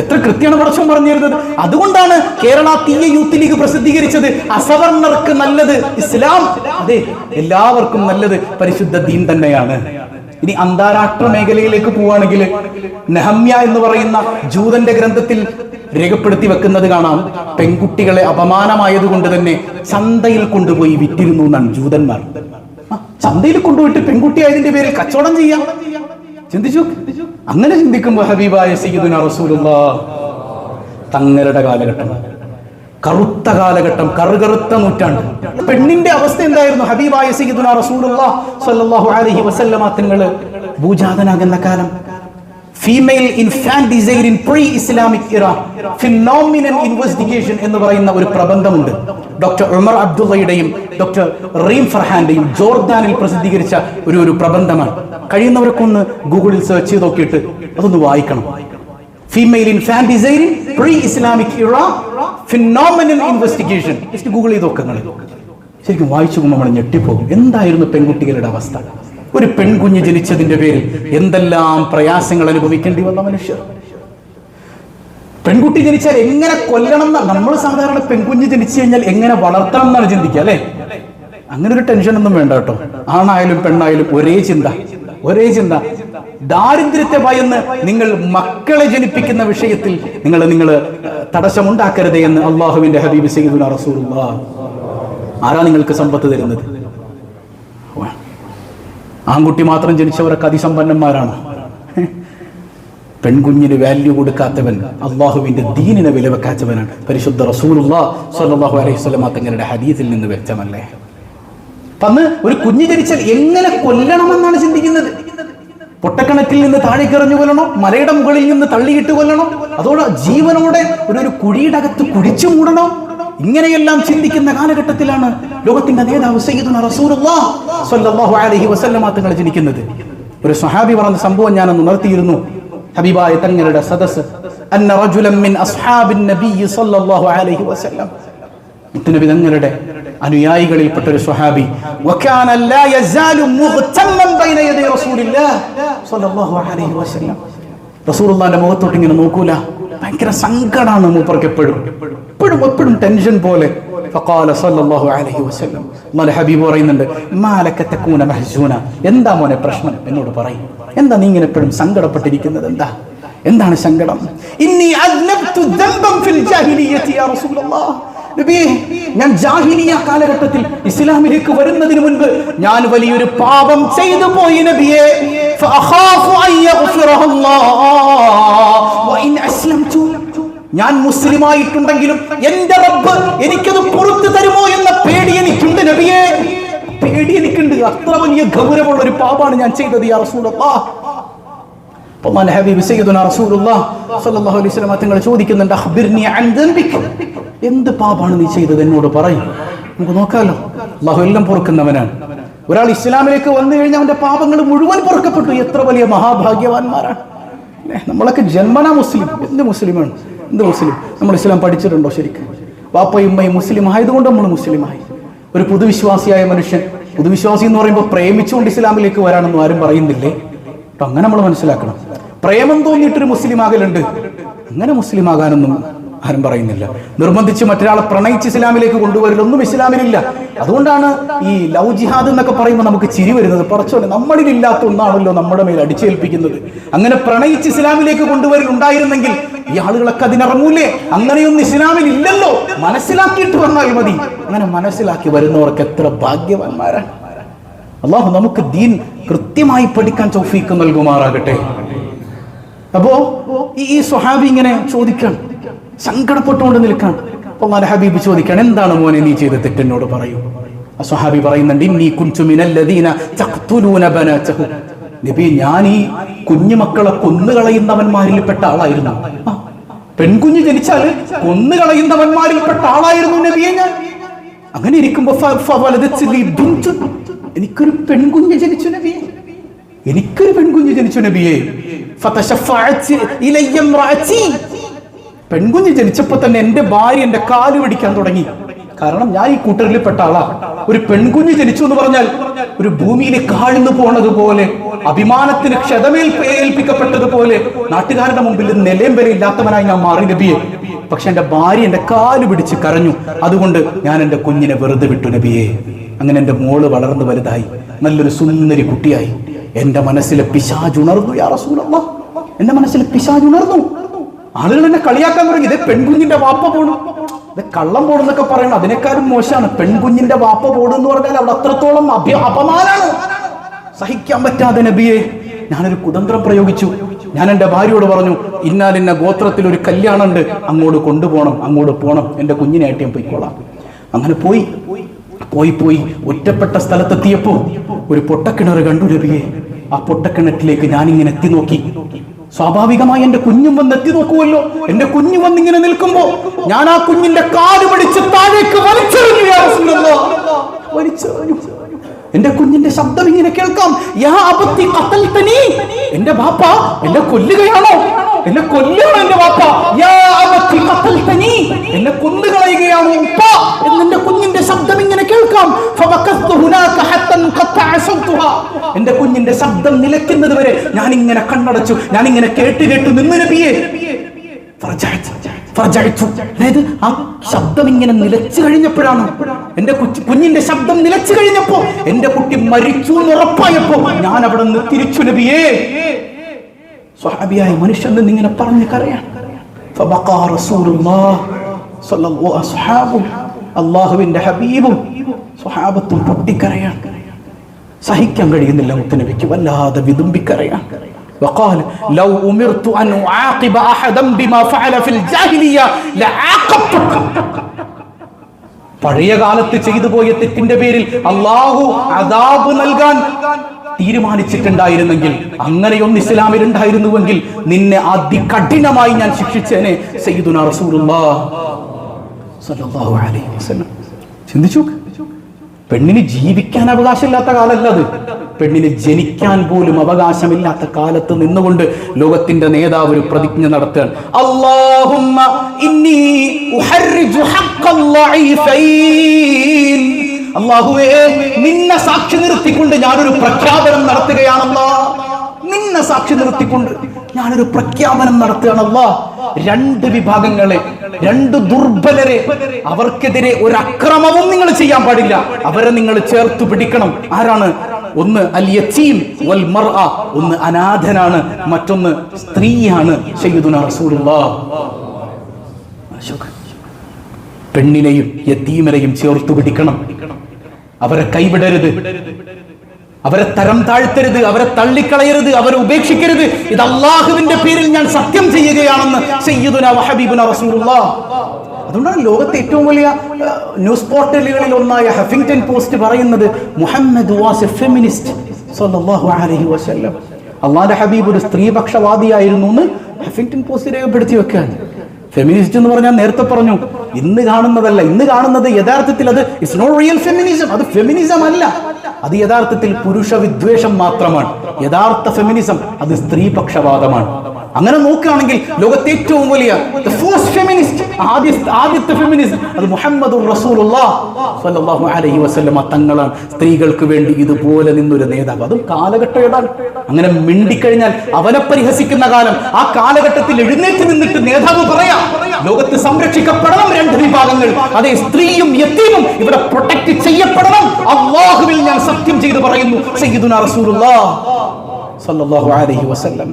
എത്ര കൃത്യമാണ് പറഞ്ഞിരുന്നത്. അതുകൊണ്ടാണ് കേരള തീയ യൂത്ത് ലീഗ് പ്രസിദ്ധീകരിച്ചത് അസവർണർക്ക് നല്ലത് ഇസ്ലാം. അതെ എല്ലാവർക്കും നല്ലത് പരിശുദ്ധ ദീൻ തന്നെയാണ്. ഇനി അന്താരാഷ്ട്ര മേഖലയിലേക്ക് പോവുകയാണെങ്കിൽ നെഹമ്യ എന്ന് പറയുന്ന ജൂതന്റെ ഗ്രന്ഥത്തിൽ രേഖപ്പെടുത്തി വെക്കുന്നത് കാണാം. പെൺകുട്ടികളെ അപമാനമായതുകൊണ്ട് തന്നെ ചന്തയിൽ കൊണ്ടുപോയി വിറ്റിരുന്നു എന്നാണ് ജൂതന്മാർ. ചന്തയിൽ കൊണ്ടുപോയിട്ട് പെൺകുട്ടി ആയതിന്റെ പേരിൽ കച്ചവടം ചെയ്യാം. ചിന്തിച്ചു അങ്ങനെ ചിന്തിക്കുമ്പോൾ ഹബീബായ സീദുന റസൂലുള്ള തങ്ങളുടെ കാലഘട്ടം. കറുത്ത കാലഘട്ടം കറുകറുത്ത നൂറ്റാണ്ട്. പെണ്ണിന്റെ അവസ്ഥ എന്തായിരുന്നു? ഹബീബായ സയ്യിദുന റസൂലുള്ള സല്ലല്ലാഹു അലൈഹി വസല്ലമ തങ്ങൾ ഭൂജാതനാകുന്ന കാലം. Female infanticide in pre Islamic era phenomenal investigation എന്ന് പറയുന്ന ഒരു പ്രബന്ധമുണ്ട്. ഡോക്ടർ ഉമർ അബ്ദുള്ളയുടെയും ഡോക്ടർ റീം ഫർഹാന്റെയും ജോർദാനിൽ പ്രസിദ്ധീകരിച്ച ഒരു ഒരു പ്രബന്ധമാണ്. കഴിയുന്നവരൊക്കെ ഒന്ന് ഗൂഗിളിൽ സെർച്ച് ചെയ്ത് നോക്കിയിട്ട് അതൊന്ന് വായിക്കണം. Female infanticide pre Islamic era phenomenal investigation just Google ചെയ്ത് നോക്കുക ശരിക്കും വായിച്ചു നമ്മൾ ഞെട്ടിപ്പോകും. എന്തായിരുന്നു പെൺകുട്ടികളുടെ അവസ്ഥ? ഒരു പെൺകുഞ്ഞ് ജനിച്ചതിന്റെ പേരിൽ എന്തെല്ലാം പ്രയാസങ്ങൾ അനുഭവിക്കേണ്ടി വന്ന മനുഷ്യർ? പെൺകുട്ടി ജനിച്ചാൽ എങ്ങനെ കൊല്ലണം എന്നാണ് നമ്മൾ സാധാരണ പെൺകുഞ്ഞ് ജനിച്ചു കഴിഞ്ഞാൽ എങ്ങനെ വളർത്തണം എന്നാണ് ചിന്തിക്കുക അല്ലെ? അങ്ങനെ ഒരു ടെൻഷൻ ഒന്നും വേണ്ട കേട്ടോ. ആണായാലും പെണ്ണായാലും ഒരേ ചിന്ത. ഒരേ ചിന്ത. ദാരിദ്ര്യത്തെ ഭയന്ന് നിങ്ങൾ മക്കളെ ജനിപ്പിക്കുന്ന വിഷയത്തിൽ നിങ്ങൾ നിങ്ങൾ തടസ്സമുണ്ടാക്കരുത് എന്ന് അള്ളാഹുവിന്റെ ഹബീബ് സയ്യിദുന റസൂലുള്ളാ. ആരാ നിങ്ങൾക്ക് സമ്പത്ത് തരുന്നത്? ആൺകുട്ടി മാത്രം ജനിച്ചവരൊക്കെ അതിസമ്പന്നന്മാരാണ്. പെൺകുഞ്ഞിന് വാല്യൂ കൊടുക്കാത്തവൻ അള്ളാഹുവിന്റെ ദീനിനെ വില വെക്കാത്തവനാണ്. പരിശുദ്ധ റസൂലുള്ള സല്ലല്ലാഹു അലൈഹി വസല്ലം തങ്ങളുടെ ഹദീസിൽ നിന്ന് വ്യക്തമല്ലേ? അന്ന് ഒരു കുഞ്ഞ് ജനിച്ചാൽ എങ്ങനെ കൊല്ലണമെന്നാണ് ചിന്തിക്കുന്നത്? പൊട്ടക്കണക്കിൽ നിന്ന് താഴേക്കെറിഞ്ഞു കൊല്ലണം മലയുടെ മുകളിൽ നിന്ന് തള്ളിയിട്ട് കൊല്ലണം. അതോടെ ജീവനോടെ ഒരു ഒരു കുഴിയുടെ അകത്ത് കുഴിച്ചു മൂടണം. ഇങ്ങനെയെല്ലാം ചിന്തിക്കുന്ന കാലഘട്ടത്തിലാണ് ലോകത്തിന്റെ നേതാവ് സയ്യിദുന അലൈഹി വസല്ലമ ജനിക്കുന്നത്. ഒരു സ്വഹാബി പറഞ്ഞ സംഭവം ഞാൻ ഉണർത്തിയിരുന്നു ഹബീബായ തങ്ങളുടെ സദസ് അന്ന മിൻ അലൈഹി വസല്ലം. തങ്ങളുടെ അനുയായികളിൽപ്പെട്ട ഒരു സ്വഹാബി. മുഗ്തമ്മൻ റസൂറുള്ളാന്റെ മുഖത്തോട്ട് ഇങ്ങനെ നോക്കൂല. ഭയങ്കര സങ്കടമാണ് മൂപ്പർക്ക് എപ്പോഴും. എപ്പോഴും എപ്പോഴും ടെൻഷൻ പോലെ. ഹബീബ് പറയുന്നുണ്ട് എന്താ മോനെ പ്രശ്നം? എന്നോട് പറയും. എന്താ നീ ഇങ്ങനെ എപ്പോഴും സങ്കടപ്പെട്ടിരിക്കുന്നത്? എന്താ? എന്താണ് സങ്കടം? ഇന്നീ ഞാൻ ജാഹിലിയ കാലഘട്ടത്തിൽ ഇസ്ലാമിലേക്ക് വരുന്നതിന് മുൻപ് ഞാൻ വലിയൊരു പാപം ചെയ്തു പോയി നബിയെ. ഞാൻ മുസ്ലിമായിട്ടുണ്ടെങ്കിലും എന്റെ റബ്ബ് എനിക്കത് പുറത്തു തരുമോ എന്ന പേടി എനിക്കുണ്ട് നബിയെ. പേടി എനിക്കുണ്ട്. അത്ര വലിയ ഗൗരവമുള്ള ഒരു പാപാണ് ഞാൻ ചെയ്തത് യാ റസൂലല്ലാഹ്. അള്ളാഹുവിന്റെ ഹബീബ് സയ്യിദുന റസൂലുള്ളാഹ് സ്വല്ലല്ലാഹു അലൈഹി വസല്ലം തങ്ങൾ ചോദിക്കുന്നുണ്ട് അഖ്ബിർനി അൻ ദംബിക് എന്ത് പാപാണ് നീ ചെയ്തത് എന്നോട് പറയും. നമുക്ക് നോക്കാലോ. അള്ളാഹു എല്ലാം പൊറുക്കുന്നവനാണ്. ഒരാൾ ഇസ്ലാമിലേക്ക് വന്നു കഴിഞ്ഞാൽ അവന്റെ പാപങ്ങൾ മുഴുവൻ പൊറുക്കപ്പെട്ടു. എത്ര വലിയ മഹാഭാഗ്യവാന്മാരാണ്. നമ്മളൊക്കെ ജന്മനാ മുസ്ലിം. എന്ത് മുസ്ലിമാണ്? എന്ത് മുസ്ലിം? നമ്മൾ ഇസ്ലാം പഠിച്ചിട്ടുണ്ടോ ശരിക്കും? വാപ്പയും ഉമ്മയും മുസ്ലിം ആയതുകൊണ്ട് നമ്മൾ മുസ്ലിമായി. ഒരു പുതുവിശ്വാസിയായ മനുഷ്യൻ പുതുവിശ്വാസി എന്ന് പറയുമ്പോൾ പ്രേമിച്ചുകൊണ്ട് ഇസ്ലാമിലേക്ക് വരാണെന്ന് ആരും പറയുന്നില്ലേ? അപ്പൊ അങ്ങനെ നമ്മൾ മനസ്സിലാക്കണം. പ്രേമം തോന്നിയിട്ടൊരു മുസ്ലിം ആകലുണ്ട് അങ്ങനെ മുസ്ലിം ആകാനൊന്നും ആരും പറയുന്നില്ല. നിർബന്ധിച്ച് മറ്റൊരാളെ പ്രണയിച്ച് ഇസ്ലാമിലേക്ക് കൊണ്ടുവരലൊന്നും ഇസ്ലാമിലില്ല അതുകൊണ്ടാണ് ഈ ലവ് ജിഹാദ് എന്നൊക്കെ പറയുമ്പോൾ നമുക്ക് ചിരി വരുന്നത്. പറച്ചോടെ നമ്മളിൽ ഇല്ലാത്ത ഒന്നാണല്ലോ നമ്മുടെ മേൽ അടിച്ചേൽപ്പിക്കുന്നത്. അങ്ങനെ പ്രണയിച്ച് ഇസ്ലാമിലേക്ക് കൊണ്ടുവരൽ ഉണ്ടായിരുന്നെങ്കിൽ ഈ ആളുകളൊക്കെ അതിനിറങ്ങൂലേ അങ്ങനെയൊന്നും ഇസ്ലാമിൽ ഇല്ലല്ലോ മനസ്സിലാക്കിയിട്ട് വന്നാൽ മതി. അങ്ങനെ മനസ്സിലാക്കി വരുന്നവർക്ക് എത്ര ഭാഗ്യവാന്മാരാണ്. അള്ളാഹു നമുക്ക് ദീൻ കൃത്യമായി പഠിക്കാൻ ചൗഫീക്ക് നൽകുമാറാകട്ടെ. അപ്പോ ഈ സ്വഹാബി ഇങ്ങനെ ചോദിക്കാൻ സങ്കടപ്പെട്ടുകൊണ്ട് നിൽക്കാൻ അപ്പൊ അള്ളാഹുന്റെ ഹബീബ് ചോദിക്കാൻ എന്താണ് മോനെ നീ ചെയ്ത തെറ്റെന്നോട് പറയൂ? ആ സ്വഹാബി പറയുന്നുണ്ട് നീ കുഞ്ചു മിനല്ലദീന തഖ്തുലൂന ബനാതഹു. നബി ഞാൻ ഈ കുഞ്ഞു കുഞ്ഞുമക്കളെ കൊന്നുകളയുന്നവന്മാരിൽപ്പെട്ട ആളായിരുന്നു. പെൺകുഞ്ഞ് ജനിച്ചാൽ കൊന്നുകളയുന്നവന്മാരിൽപ്പെട്ട ആളായിരുന്നു നബിയെ ഞാൻ. അങ്ങനെ ഇരിക്കുമ്പോ. എനിക്കൊരു പെൺകുഞ്ഞ് ജനിച്ചു നബിയെ. എനിക്കൊരു പെൺകുഞ്ഞ് ജനിച്ചു നബിയെ. പെൺകുഞ്ഞ് ജനിച്ചപ്പോ തന്നെ എന്റെ ഭാര്യ എന്റെ കാൽ പിടിക്കാൻ തുടങ്ങി. കാരണം ഞാൻ ഈ കൂട്ടരിൽ പെട്ട ആളാ. ഒരു പെൺകുഞ്ഞ് ജനിച്ചു എന്ന് പറഞ്ഞാൽ ഒരു ഭൂമിയിൽ കാഴ്ന്നു പോണതുപോലെ അഭിമാനത്തിന് ക്ഷതമേൽപ്പിക്കപ്പെട്ടതുപോലെ നാട്ടുകാരുടെ മുമ്പിൽ നിലയം വരെ ഇല്ലാത്തവനായി ഞാൻ മാറി നബിയെ. പക്ഷെ എന്റെ ഭാര്യ എന്റെ കാൽ പിടിച്ച് കരഞ്ഞു. അതുകൊണ്ട് ഞാൻ എന്റെ കുഞ്ഞിനെ വെറുതെ വിട്ടു നബിയെ. അങ്ങനെ എന്റെ മോൾ വളർന്നു വലുതായി. നല്ലൊരു സുന്ദരി കുട്ടിയായി. എന്റെ മനസ്സിലെ പിശാജ് ഉണർന്നു യാ എന്റെ മനസ്സിലെ പിശാജ് ഉണർന്നു. ആളുകൾ എന്നെ കളിയാക്കാൻ തുടങ്ങി. ഇതേ പെൺകുഞ്ഞിന്റെ വാപ്പ പോണു. ഇത് കള്ളം പോണെന്നൊക്കെ പറയണം അതിനേക്കാളും മോശമാണ്. പെൺകുഞ്ഞിന്റെ വാപ്പ പോടുന്നു പറഞ്ഞാൽ അവിടെ അത്രത്തോളം അപമാനാണ്. സഹിക്കാൻ പറ്റാതെ നബിയെ ഞാനൊരു കുതന്ത്രം പ്രയോഗിച്ചു. ഞാൻ എന്റെ ഭാര്യയോട് പറഞ്ഞു ഇന്നാലിന്ന ഗോത്രത്തിൽ ഒരു കല്യാണം ഉണ്ട് അങ്ങോട്ട് കൊണ്ടുപോകണം അങ്ങോട്ട് പോകണം. എന്റെ കുഞ്ഞിനായിട്ട് ഞാൻ പോയിക്കോളാം. അങ്ങനെ പോയി. പോയി പോയി. ഒറ്റപ്പെട്ട സ്ഥലത്തെത്തിയപ്പോ ഒരു പൊട്ടക്കിണർ കണ്ടു രവിയെ ആ പൊട്ടക്കിണറ്റിലേക്ക് ഞാനിങ്ങനെ എത്തി നോക്കി. സ്വാഭാവികമായി എന്റെ കുഞ്ഞും വന്ന് എത്തി നോക്കുമല്ലോ എന്റെ കുഞ്ഞു വന്ന് ഇങ്ങനെ നിൽക്കുമ്പോ ഞാൻ ആ കുഞ്ഞിന്റെ കാൽ പിടിച്ച് താഴേക്ക് വലിച്ചെറിഞ്ഞു എന്റെ കുഞ്ഞിന്റെ ശബ്ദം ഇങ്ങനെ കേൾക്കാം. യാ എന്റെ ബാപ്പ എന്നെ കൊല്ലുകയാണോ? എന്നെ കൊല്ലുകയാണോ എന്റെ ബാപ്പ? യാ അബത്തി എന്നെ കൊന്നുകളയുകയാണോ ഉപ്പ? എന്ന് എന്റെ കുഞ്ഞിന്റെ ശബ്ദം ഇങ്ങനെ കേൾക്കാം ഫവഖസ്തു ഹുനാക ഹത്തൻ ഖത്തഅ സൗതുഹാ അതിന്റെ ശബ്ദം നിലയ്ക്കുന്നത് വരെ ഞാൻ ഇങ്ങനെ കണ്ണടച്ചു ഞാൻ ഇങ്ങനെ കേട്ട് കേട്ടു നിന്ന് നബിയെ. അതായത് ആ ശബ്ദം ഇങ്ങനെ നിലച്ചു കഴിഞ്ഞപ്പോഴാണ് എന്റെ കുഞ്ഞിന്റെ ശബ്ദം നിലച്ചു കഴിഞ്ഞപ്പോ എന്റെ കുട്ടി മരിച്ചു എന്ന് ഉറപ്പായപ്പോ ഞാൻ അവിടെ നിന്ന് തിരിച്ചു നബിയേ. സ്വഹാബിയായ മനുഷ്യൻ ഇങ്ങനെ പറഞ്ഞു കരയാണ് അള്ളാഹുവിന്റെ ഹബീബും സ്വഹാബത്തും പൊട്ടിക്കരയാണ് സഹിക്കാൻ കഴിയുന്നില്ല മുത്തനബിക്ക് വല്ലാതെ വിതുമ്പിക്കരയാൻ وقال لو أمرت أن أعاقب أحدا بما فعل في الجاهلية لعاقبتك പഴയ കാലത്ത് ചെയ്തു പോയ തെറ്റിന്റെ പേരിൽ അള്ളാഹു അദാബ് നൽകാൻ തീരുമാനിച്ചിട്ടുണ്ടായിരുന്നെങ്കിൽ അങ്ങനെയൊന്ന് ഇസ്ലാമിൽ ഉണ്ടായിരുന്നുവെങ്കിൽ നിന്നെ അതികഠിനമായി ഞാൻ ശിക്ഷിച്ചേനെ സയ്യിദുന റസൂലുള്ളാഹ് സല്ലല്ലാഹു അലൈഹി വസല്ലം ചിന്തിച്ചു പെണ്ണിന് ജീവിക്കാൻ അവകാശമില്ലാത്ത കാലല്ല അത്. പെണ്ണിന് ജനിക്കാൻ പോലും അവകാശമില്ലാത്ത കാലത്ത് നിന്നുകൊണ്ട് ലോകത്തിന്റെ നേതാവ് ഒരു പ്രതിജ്ഞ നടത്തുകയാണ്. അല്ലാഹുമ്മ ഇന്നി ഉഹർജു ഹഖ്ഖൽ ലഈഫൈൻ അല്ലാഹുവേ നിന്നെ സാക്ഷി നിർത്തിക്കൊണ്ട് ഞാനൊരു പ്രഖ്യാപനം നടത്തുകയാണല്ലോ. നിന്നെ സാക്ഷി നിർത്തിക്കൊണ്ട് ഞാനൊരു പ്രഖ്യാപനം നടത്തുകയാണല്ലോ രണ്ട് വിഭാഗങ്ങളെ രണ്ട് ദുർബലരെ അവർക്കെതിരെ ഒരു അക്രമവും നിങ്ങൾ ചെയ്യാൻ പാടില്ല. അവരെ നിങ്ങൾ ചേർത്ത് പിടിക്കണം. ആരാണ്? ഒന്ന് അൽ വൽ ഒന്ന് അനാഥനാണ്. മറ്റൊന്ന് സ്ത്രീയാണ് റസൂലുള്ളാഹ്. പെണ്ണിനെയും യത്തീമനെയും ചേർത്ത് പിടിക്കണം. അവരെ കൈവിടരുത്. അവരെ തരം താഴ്ത്തരുത് അവരെ തള്ളിക്കളയരുത് അവരെ ഉപേക്ഷിക്കരുത്. ഇത് അള്ളാഹുവിന്റെ പേരിൽ ഞാൻ സത്യം ചെയ്യുകയാണെന്ന് അതുകൊണ്ടാണ് ലോകത്തെ ഏറ്റവും വലിയ ന്യൂസ് പോർട്ടലുകളിൽ ഒന്നായ ഹഫിംഗ്ടൺ പോസ്റ്റ് പറയുന്നത് മുഹമ്മദ് വാസ് എ ഫെമിനിസ്റ്റ് അലൈഹി വസല്ലം. ഹബീബ് ഒരു സ്ത്രീപക്ഷവാദിയായിരുന്നു എന്ന് ഹഫിംഗ്ടൺ പോസ്റ്റ് രേഖപ്പെടുത്തി വെക്കുകയാണ്. ഫെമിനിസ്റ്റ് എന്ന് പറഞ്ഞാൽ നേരത്തെ പറഞ്ഞു ഇന്ന് കാണുന്നതല്ല ഇന്ന് കാണുന്നത് യഥാർത്ഥത്തിൽ അത് ഇറ്റ്സ് നോട്ട് റിയൽ ഫെമിനിസം അത് ഫെമിനിസം അല്ല. അത് യഥാർത്ഥത്തിൽ പുരുഷ വിദ്വേഷം മാത്രമാണ്. യഥാർത്ഥ ഫെമിനിസം അത് സ്ത്രീപക്ഷവാദമാണ് അങ്ങനെ നോക്കുകയാണെങ്കിൽ ലോകത്തെ ഏറ്റവും വലിയ ആദ്യ ആദ്യത്തെ ഫെമിനിസ്റ്റ് അത് അലൈഹി തങ്ങളാണ്. സ്ത്രീകൾക്ക് വേണ്ടി ഇതുപോലെ നിന്നൊരു നേതാവ്. അതും കാലഘട്ടം അങ്ങനെ മിണ്ടിക്കഴിഞ്ഞാൽ അവനെ പരിഹസിക്കുന്ന കാലം ആ കാലഘട്ടത്തിൽ എഴുന്നേറ്റ് നിന്നിട്ട് നേതാവ് പറയാം ലോകത്ത് സംരക്ഷിക്കപ്പെടണം രണ്ട് വിഭാഗങ്ങൾ. അതെ സ്ത്രീയും യത്തീമും ഇവിടെ പ്രൊട്ടക്ട് ചെയ്യപ്പെടണം. അള്ളാഹുവിൽ ഞാൻ സത്യം ചെയ്തു പറയുന്നു. സയ്യിദുന റസൂലുള്ളാഹ് സല്ലല്ലാഹു അലൈഹി വസല്ലം.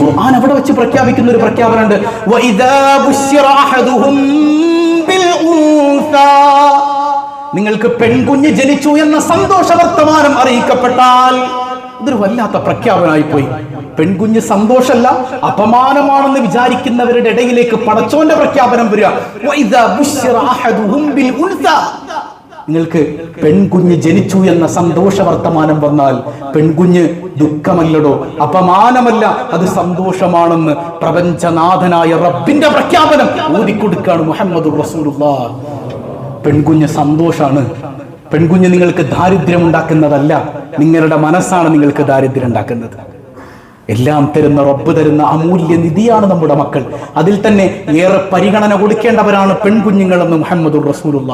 ഖുർആൻ അവിടെ വെച്ച് പ്രഖ്യാപിക്കുന്ന ഒരു പ്രഖ്യാപനമുണ്ട്. വഇദാ ബുശ്ശിറ അഹദുഹും ബിൽ ഉൻസാ. നിങ്ങൾക്ക് പെൺകുഞ്ഞ് ജനിച്ചു എന്ന സന്തോഷ വർത്തമാനം അറിയിക്കപ്പെട്ടാൽ ഇതൊരു വല്ലാത്ത പ്രഖ്യാപനമായി പോയി പെൺകുഞ്ഞ് സന്തോഷമല്ല അപമാനമാണെന്ന് വിചാരിക്കുന്നവരുടെ ഇടയിലേക്ക് പടച്ചോന്റെ പ്രഖ്യാപനം വരിക. നിങ്ങൾക്ക് പെൺകുഞ്ഞ് ജനിച്ചു എന്ന സന്തോഷ വർത്തമാനം വന്നാൽ പെൺകുഞ്ഞ് ദുഃഖമല്ലടോ അപമാനമല്ല അത് സന്തോഷമാണെന്ന് പ്രപഞ്ചനാഥനായ റബ്ബിന്റെ പ്രഖ്യാപനം ഊതിക്കൊടുക്കാണ് മുഹമ്മദ് പെൺകുഞ്ഞ് സന്തോഷാണ്. പെൺകുഞ്ഞ് നിങ്ങൾക്ക് ദാരിദ്ര്യം ഉണ്ടാക്കുന്നതല്ല നിങ്ങളുടെ മനസ്സാണ് നിങ്ങൾക്ക് ദാരിദ്ര്യം ഉണ്ടാക്കുന്നത് എല്ലാം തരുന്ന റബ്ബ് തരുന്ന അമൂല്യ നിധിയാണ് നമ്മുടെ മക്കൾ. അതിൽ തന്നെ ഏറെ പരിഗണന കൊടുക്കേണ്ടവരാണ് പെൺകുഞ്ഞുങ്ങളെന്ന് മുഹമ്മദ് റസൂലുള്ള.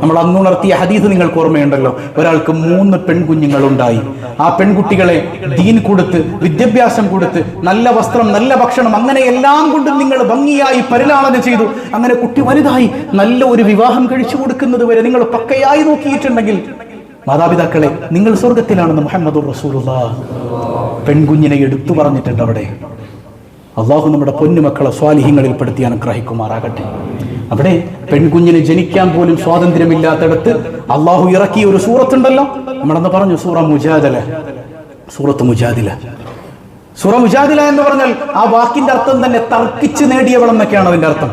നമ്മൾ അന്നുണർത്തിയ ഹദീസ് നിങ്ങൾക്ക് ഓർമ്മയുണ്ടല്ലോ. ഒരാൾക്ക് മൂന്ന് പെൺകുഞ്ഞുങ്ങൾ ഉണ്ടായി ആ പെൺകുട്ടികളെ ദീൻ കൊടുത്ത് വിദ്യാഭ്യാസം കൊടുത്ത് നല്ല വസ്ത്രം നല്ല ഭക്ഷണം അങ്ങനെ എല്ലാം കൊണ്ടും നിങ്ങൾ ഭംഗിയായി പരിലാളന ചെയ്തു. അങ്ങനെ കുട്ടി വലുതായി നല്ല ഒരു വിവാഹം കഴിച്ചു കൊടുക്കുന്നത് വരെ നിങ്ങൾ പക്കയായി നോക്കിയിട്ടുണ്ടെങ്കിൽ മാതാപിതാക്കളെ നിങ്ങൾ സ്വർഗത്തിലാണെന്ന് മുഹമ്മദ് പെൺകുഞ്ഞിനെ എടുത്തു പറഞ്ഞിട്ടുണ്ട് അവിടെ. അള്ളാഹു നമ്മുടെ പൊന്നുമക്കളെ സ്വാലിഹ്യങ്ങളിൽ പെടുത്തി അനുഗ്രഹിക്കുമാറാകട്ടെ. അവിടെ പെൺകുഞ്ഞിന് ജനിക്കാൻ പോലും സ്വാതന്ത്ര്യമില്ലാത്തടത്ത് അള്ളാഹു ഇറക്കിയ ഒരു സൂറത്തുണ്ടല്ലോ. നമ്മളന്ന് പറഞ്ഞു സൂറ മുജാദല. സൂറത്ത് മുജാദില. സൂറ മുജാദില എന്ന് പറഞ്ഞാൽ ആ വാക്കിന്റെ അർത്ഥം തന്നെ തർക്കിച്ച് നേടിയവൾ എന്നൊക്കെയാണ് അതിന്റെ അർത്ഥം.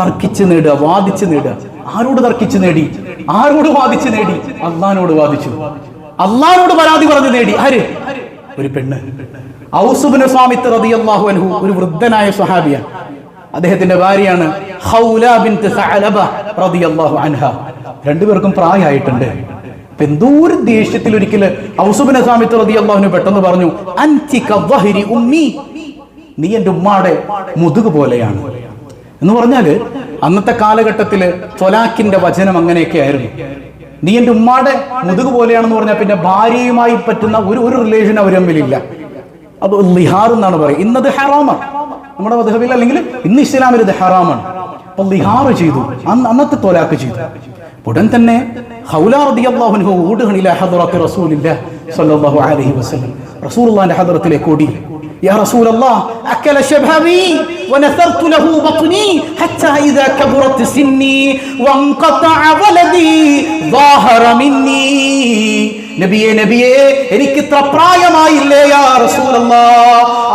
തർക്കിച്ച് നേടുക വാദിച്ച് നേടുക. ആരോട് തർക്കിച്ച് നേടി? ആരോട് വാദിച്ച് നേടി? അള്ളഹാനോട് വാദിച്ചു. അള്ളഹാനോട് പരാതി പറഞ്ഞു നേടി. ആര്? ഒരു പെണ്ണ്. ഔസുബിന് സ്വാമിത്ത് റളിയല്ലാഹു അൻഹു ഒരു വൃദ്ധനായ സ്വഹാബിയ അദ്ദേഹത്തിന്റെ ഭാര്യയാണ് ഹൗല സഅലബ റളിയല്ലാഹു അൻഹ. രണ്ടുപേർക്കും പ്രായമായിട്ടുണ്ട്. എന്തോ ഒരു ദേഷ്യത്തിൽ ഒരിക്കൽ ഔസുബിന് സ്വാമിത്ത് റളിയല്ലാഹുവിന് പെട്ടെന്ന് പറഞ്ഞു കദ്ദഹരി ഉമ്മി. നീ എന്റെ ഉമ്മാടെ മുതുക് പോലെയാണ്. എന്ന് പറഞ്ഞാൽ അന്നത്തെ കാലഘട്ടത്തിൽ തൊലാക്കിന്റെ വചനം അങ്ങനെയൊക്കെ ആയിരുന്നു. നീ എന്റെ ഉമ്മാടെ മുതുക് പോലെയാണെന്ന് പറഞ്ഞാൽ പിന്നെ ഭാര്യയുമായി പറ്റുന്ന ഒരു ഒരു റിലേഷൻ അവർ തമ്മിലില്ല. അത് ലിഹാർ എന്നാണ് പറയുക. ഇന്നത് ഹറാമാണ് നമ്മുടെ മധുഹബിൽ അല്ലെങ്കിൽ ഇന്ന് ഇസ്ലാമിൽ ഇത് ഹറാമാണ്. അപ്പൊ ലിഹാർ ചെയ്തു. അന്ന് അന്നത്തെ തൊലാക്ക് ചെയ്തു. ഉടൻ തന്നെ ഹൗല റളിയല്ലാഹു അൻഹു ഓടുകണില്ല ഹദറത്ത് റസൂലില്ല സല്ലാഹു അലൈഹി വസല്ലം. റസൂലുള്ളാഹിന്റെ ഹദറത്തിലേക്ക് ഓടി. يا رسول الله أكل شبابي ونثرت له بطني حتى إذا كبرت سني وانقطع ولدي ظاهر مني നബിയെ നബിയെ എനിക്ക് ഇത്ര പ്രായമായില്ലേ യാ റസൂലല്ലാ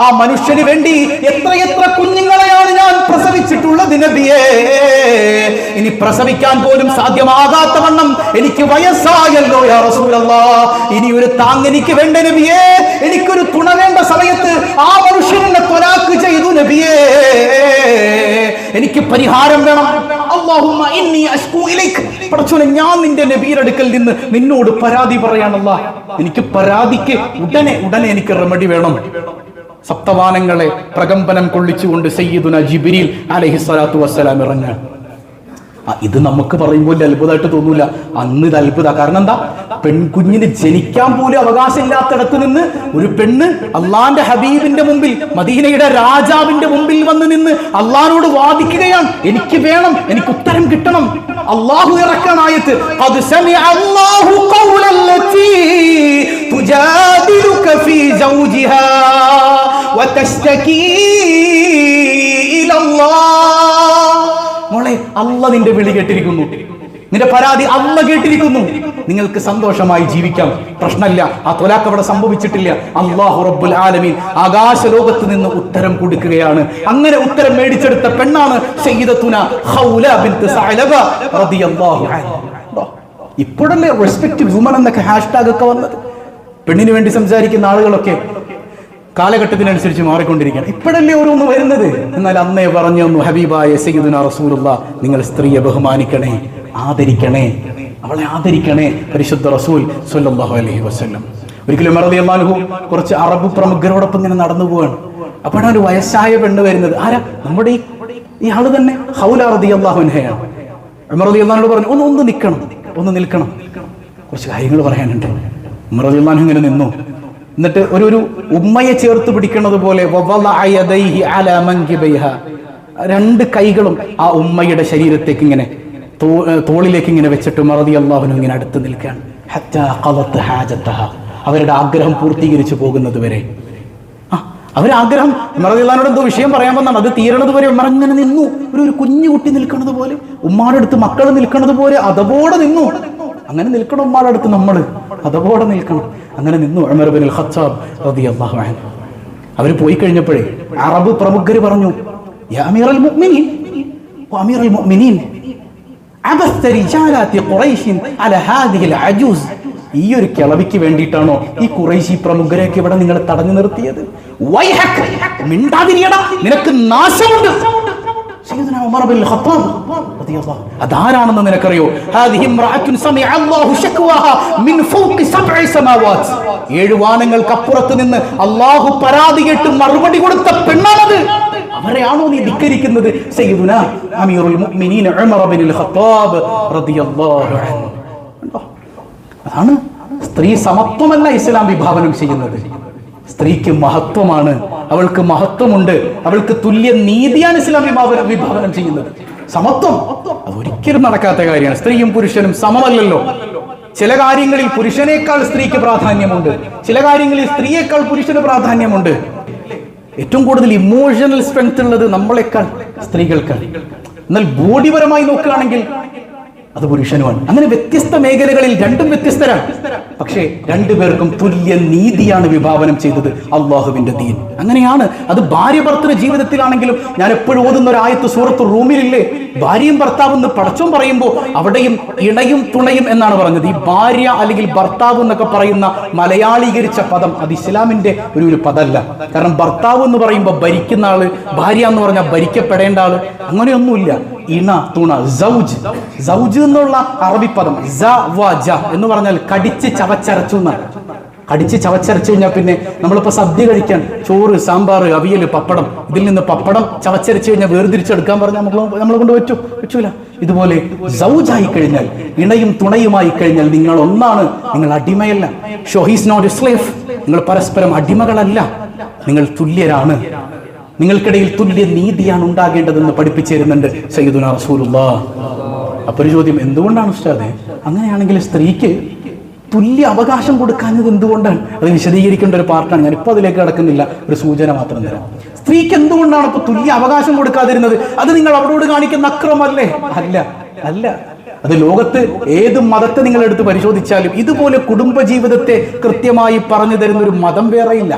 ആ മനുഷ്യന് വേണ്ടി എത്ര എത്ര കുഞ്ഞുങ്ങളെയാണ് ഞാൻ പ്രസവിച്ചിട്ടുള്ളത് നബിയെ ഇനി പ്രസവിക്കാൻ പോലും സാധ്യമാകാത്ത വണ്ണം എനിക്ക് വയസ്സായല്ലോ യാ റസൂലല്ലാ ഇനി ഒരു താങ് എനിക്ക് വേണ്ട നബിയെ എനിക്കൊരു തുണ വേണ്ട സമയത്ത് ആ മനുഷ്യനെ തൊലാക്ക് ചെയ്തു നബിയേ. എനിക്ക് പരിഹാരം വേണം. ഞാൻ നിന്റെ നബിയുടെ അടുക്കൽ നിന്ന് നിന്നോട് പരാതി പറയാനല്ല എനിക്ക് പരാതിക്ക് ഉടനെ ഉടനെ എനിക്ക് റെമഡി വേണം. സപ്തവാനങ്ങളെ പ്രകമ്പനം കൊള്ളിച്ചുകൊണ്ട് സയ്യിദുന ജിബിരിൽ അലഹിസ്വലാത്തു വസ്സലാം ഇറങ്ങാൻ ആ, ഇത് നമുക്ക് പറയുമ്പോൾ വലിയ അത്ഭുതമായിട്ട് തോന്നൂല അന്ന് ഇത് അത്ഭുത കാരണം എന്താ പെൺകുഞ്ഞിന് ജനിക്കാൻ പോലും അവകാശമില്ലാത്തിടത്ത് നിന്ന് ഒരു പെണ്ണ് അള്ളാന്റെ ഹബീബിന്റെ മുമ്പിൽ മദീനയുടെ രാജാവിന്റെ മുമ്പിൽ വന്ന് നിന്ന് അള്ളഹാനോട് വാദിക്കുകയാണ് എനിക്ക് വേണം എനിക്ക് ഉത്തരം കിട്ടണം അള്ളാഹു ഇറക്കാനായത് അത് അള്ളാഹു تجادلك في زوجها وتشتكي إلى الله മോളെ അല്ല നിന്റെ വിളി കേട്ടിരിക്കുന്നു. നിന്റെ പരാതി അല്ല കേട്ടിരിക്കുന്നു. നിങ്ങൾക്ക് സന്തോഷമായി ജീവിക്കാം. പ്രശ്നമില്ല. ആ തൊലാക്ക് അവിടെ സംഭവിച്ചിട്ടില്ല. അള്ളാഹു റബ്ബുൽ ആലമീൻ ആകാശ ലോകത്ത് നിന്ന് ഉത്തരം കൊടുക്കുകയാണ്. അങ്ങനെ ഉത്തരം മേടിച്ചെടുത്ത പെണ്ണാണ്? ഇപ്പോഴല്ലേ റെസ്പെക്ട് വുമൺ എന്നൊക്കെ ഹാഷ്ടാഗ് ഒക്കെ വന്നത്? പെണ്ണിന് വേണ്ടി സംസാരിക്കുന്ന ആളുകളൊക്കെ കാലഘട്ടത്തിനനുസരിച്ച് മാറിക്കൊണ്ടിരിക്കുകയാണ്. ഇപ്പോഴല്ലേ ഓരോന്ന് വരുന്നത്? എന്നാൽ അന്നേ പറഞ്ഞു തന്നു ഹബീബായ സയ്യിദുന റസൂലുള്ള നിങ്ങൾ സ്ത്രീയെ ബഹുമാനിക്കണേ ആദരിക്കണേ അവളെ ആദരിക്കണേ പരിശുദ്ധ റസൂൽ സ്വല്ലല്ലാഹു അലൈഹി വസല്ലം. ഒരിക്കലും മറതി അള്ളാഹു കുറച്ച് അറബ് പ്രമുഖരോടൊപ്പം ഇങ്ങനെ നടന്നു പോവാണ്. അപ്പോഴാണ് ഒരു വയസ്സായ പെണ്ണ് വരുന്നത്. ആരാ? നമ്മുടെ ഈ ഈ ആൾ തന്നെ ഹൗല റതി അള്ളാഹുൻഹയാണ് റളിയല്ലാഹു അള്ളഹാനോട് പറഞ്ഞു ഒന്ന് ഒന്ന് നിൽക്കണം ഒന്ന് നിൽക്കണം. കുറച്ച് കാര്യങ്ങൾ പറയാനുണ്ട്. ഉമർ റളിയല്ലാഹു അള്ളഹാൻ ഇങ്ങനെ നിന്നു. എന്നിട്ട് ഒരു ഒരു ഉമ്മയെ ചേർത്ത് പിടിക്കുന്നത് പോലെ. രണ്ട് കൈകളും ആ ഉമ്മയുടെ ശരീരത്തേക്ക് ഇങ്ങനെ തോളിലേക്ക് ഇങ്ങനെ വെച്ചിട്ട് മറതി അള്ളാഹുനും ഇങ്ങനെ അടുത്ത് നിൽക്കുകയാണ്. അവരുടെ ആഗ്രഹം പൂർത്തീകരിച്ചു പോകുന്നത് വരെ. ആ, അവരാഗ്രഹം ഉമ്മറദിള്ളാനോട് എന്തോ വിഷയം പറയാൻ വന്നാണ്. അത് തീരണത് വരെ ഉമ്മർ ഇങ്ങനെ നിന്നു. ഒരു ഒരു കുഞ്ഞു കുട്ടി നിൽക്കുന്നത് പോലെ ഉമ്മാടെ അടുത്ത് മക്കൾ നിൽക്കുന്നത് പോലെ അതപോടെ നിന്നു. അങ്ങനെ നിൽക്കണം അടുത്ത് നമ്മൾ അതോടെ നിൽക്കണം. അങ്ങനെ നിന്നു ഉമർ ബിൻ ഖത്താബ് റളിയല്ലാഹു അൻഹു. അവർ പോയി കഴിഞ്ഞപ്പോഴേ അറബ് പ്രമുഖർ പറഞ്ഞു മുഅ്മിനീൻ മുഅ്മിനീൻ അബസ്ത അല അജൂസ്. ഈ ഒരു കിളവിക്ക് വേണ്ടിയിട്ടാണോ ഈ കുറേശി പ്രമുഖരെയൊക്കെ ഇവിടെ നിങ്ങൾ തടഞ്ഞു നിർത്തിയത്? മിണ്ടാതിരിയടാ. നിനക്ക് നാശമുണ്ട്. ഉമർ ബിൻ ഖത്താബ് റളിയല്ലാഹു അതാരാണെന്ന് നിനക്കറിയോ? ഹാദിഹി ഇംറഅത്തുൻ സമിഅ അല്ലാഹു ശക്വാഹ മിൻ ഫൗഖി സബ്ഇ സമാവാത് ഏഴ് വാനങ്ങൾക്കപ്പുറത്ത് നിന്ന് അല്ലാഹു പരാതി കേട്ട് മറുപടി കൊടുത്ത പെണ്ണാണത്. അവരെയാണോ നീ ധിക്കരിക്കുന്നത്? സയ്യിദുന അമീറുൽ മുഅ്മിനീൻ ഉമർ ബിൻ ഖത്താബ് റളിയല്ലാഹു അൻഹു? അതാണ് സ്ത്രീ സമത്വമല്ല ഇസ്ലാം വിഭാവനം ചെയ്യുന്നത്. സ്ത്രീക്ക് മഹത്വമാണ് അവൾക്ക് മഹത്വമുണ്ട്. അവൾക്ക് തുല്യ നീതിയാണ് ഇസ്ലാം വിഭാവനം വിഭാവനം ചെയ്യുന്നത്. സമത്വം അത് ഒരിക്കലും നടക്കാത്ത കാര്യമാണ്. സ്ത്രീയും പുരുഷനും സമമല്ലല്ലോ. ചില കാര്യങ്ങളിൽ പുരുഷനേക്കാൾ സ്ത്രീക്ക് പ്രാധാന്യമുണ്ട്. ചില കാര്യങ്ങളിൽ സ്ത്രീയേക്കാൾ പുരുഷന് പ്രാധാന്യമുണ്ട്. ഏറ്റവും കൂടുതൽ ഇമോഷണൽ സ്ട്രെങ്ത് ഉള്ളത് നമ്മളെക്കാൾ സ്ത്രീകൾക്കാണ്. എന്നാൽ ബോഡിപരമായി നോക്കുകയാണെങ്കിൽ അത് പുരുഷനുമാണ്. അങ്ങനെ വ്യത്യസ്ത മേഖലകളിൽ രണ്ടും വ്യത്യസ്തരാണ്. പക്ഷേ രണ്ടുപേർക്കും തുല്യ നീതിയാണ് വിഭാവനം ചെയ്തത് അള്ളാഹുവിന്റെ ദീൻ. അങ്ങനെയാണ് അത് ഭാര്യ ഭർത്തൃ ജീവിതത്തിലാണെങ്കിലും ഞാൻ എപ്പോഴും ഓതുന്ന ഒരു ആയത്ത് സൂറത്ത് റൂമിലില്ലേ? ഭാര്യയും ഭർത്താവും എന്ന് പടച്ചും പറയുമ്പോൾ അവിടെയും ഇണയും തുണയും എന്നാണ് പറഞ്ഞത്. ഈ ഭാര്യ അല്ലെങ്കിൽ ഭർത്താവ് എന്നൊക്കെ പറയുന്ന മലയാളീകരിച്ച പദം അത് ഇസ്ലാമിന്റെ ഒരു ഒരു പദമല്ല. കാരണം ഭർത്താവ് എന്ന് പറയുമ്പോൾ ഭരിക്കുന്ന ആൾ ഭാര്യ എന്ന് പറഞ്ഞാൽ ഭരിക്കപ്പെടേണ്ട ആൾ അങ്ങനെയൊന്നുമില്ല. ഇണ തുണ സൗജ്. സൗജ് എന്നുള്ള അറബി പദം. എന്ന് പറഞ്ഞാൽ കടിച്ച് ചവച്ചരച്ചു എന്നാണ്. കടിച്ച് ചവച്ചരച്ചു കഴിഞ്ഞാൽ പിന്നെ നമ്മളിപ്പോ സദ്യ കഴിക്കാൻ ചോറ് സാമ്പാർ അവിയൽ പപ്പടം. ഇതിൽ നിന്ന് പപ്പടം ചവച്ചരച്ചു കഴിഞ്ഞാൽ വേർതിരിച്ചെടുക്കാൻ പറഞ്ഞാൽ നമ്മൾ നമ്മളെ കൊണ്ട് പറ്റൂ. പറ്റൂല. ഇതുപോലെ സൗജായി കഴിഞ്ഞാൽ ഇണയും തുണയുമായി കഴിഞ്ഞാൽ നിങ്ങൾ ഒന്നാണ്. നിങ്ങൾ അടിമയല്ല. ഷോ ഹീസ് നോട്ട് നിങ്ങൾ പരസ്പരം അടിമകളല്ല. നിങ്ങൾ തുല്യരാണ്. നിങ്ങൾക്കിടയിൽ തുല്യ നീതിയാണ് ഉണ്ടാകേണ്ടതെന്ന് പഠിപ്പിച്ചു തരുന്നുണ്ട് സയ്യിദുന റസൂലുള്ളാ. അപ്പൊ ഒരു ചോദ്യം എന്തുകൊണ്ടാണ് ഉസ്താദെ? അങ്ങനെയാണെങ്കിൽ സ്ത്രീക്ക് തുല്യ അവകാശം കൊടുക്കാഞ്ഞത് എന്തുകൊണ്ടാണ്? അത് വിശദീകരിക്കേണ്ട ഒരു പാർട്ടാണ്. ഞാൻ ഇപ്പോൾ അതിലേക്ക് കിടക്കുന്നില്ല. ഒരു സൂചന മാത്രം തരാം. സ്ത്രീക്ക് എന്തുകൊണ്ടാണ് ഇപ്പൊ തുല്യ അവകാശം കൊടുക്കാതിരുന്നത്? അത് നിങ്ങൾ അവരോട് കാണിക്കുന്ന അക്രമല്ലേ? അല്ല അല്ല. അത് ലോകത്ത് ഏത് മതത്തെ നിങ്ങൾ എടുത്ത് പരിശോധിച്ചാലും ഇതുപോലെ കുടുംബ ജീവിതത്തെ കൃത്യമായി പറഞ്ഞു തരുന്ന ഒരു മതം വേറെയില്ല.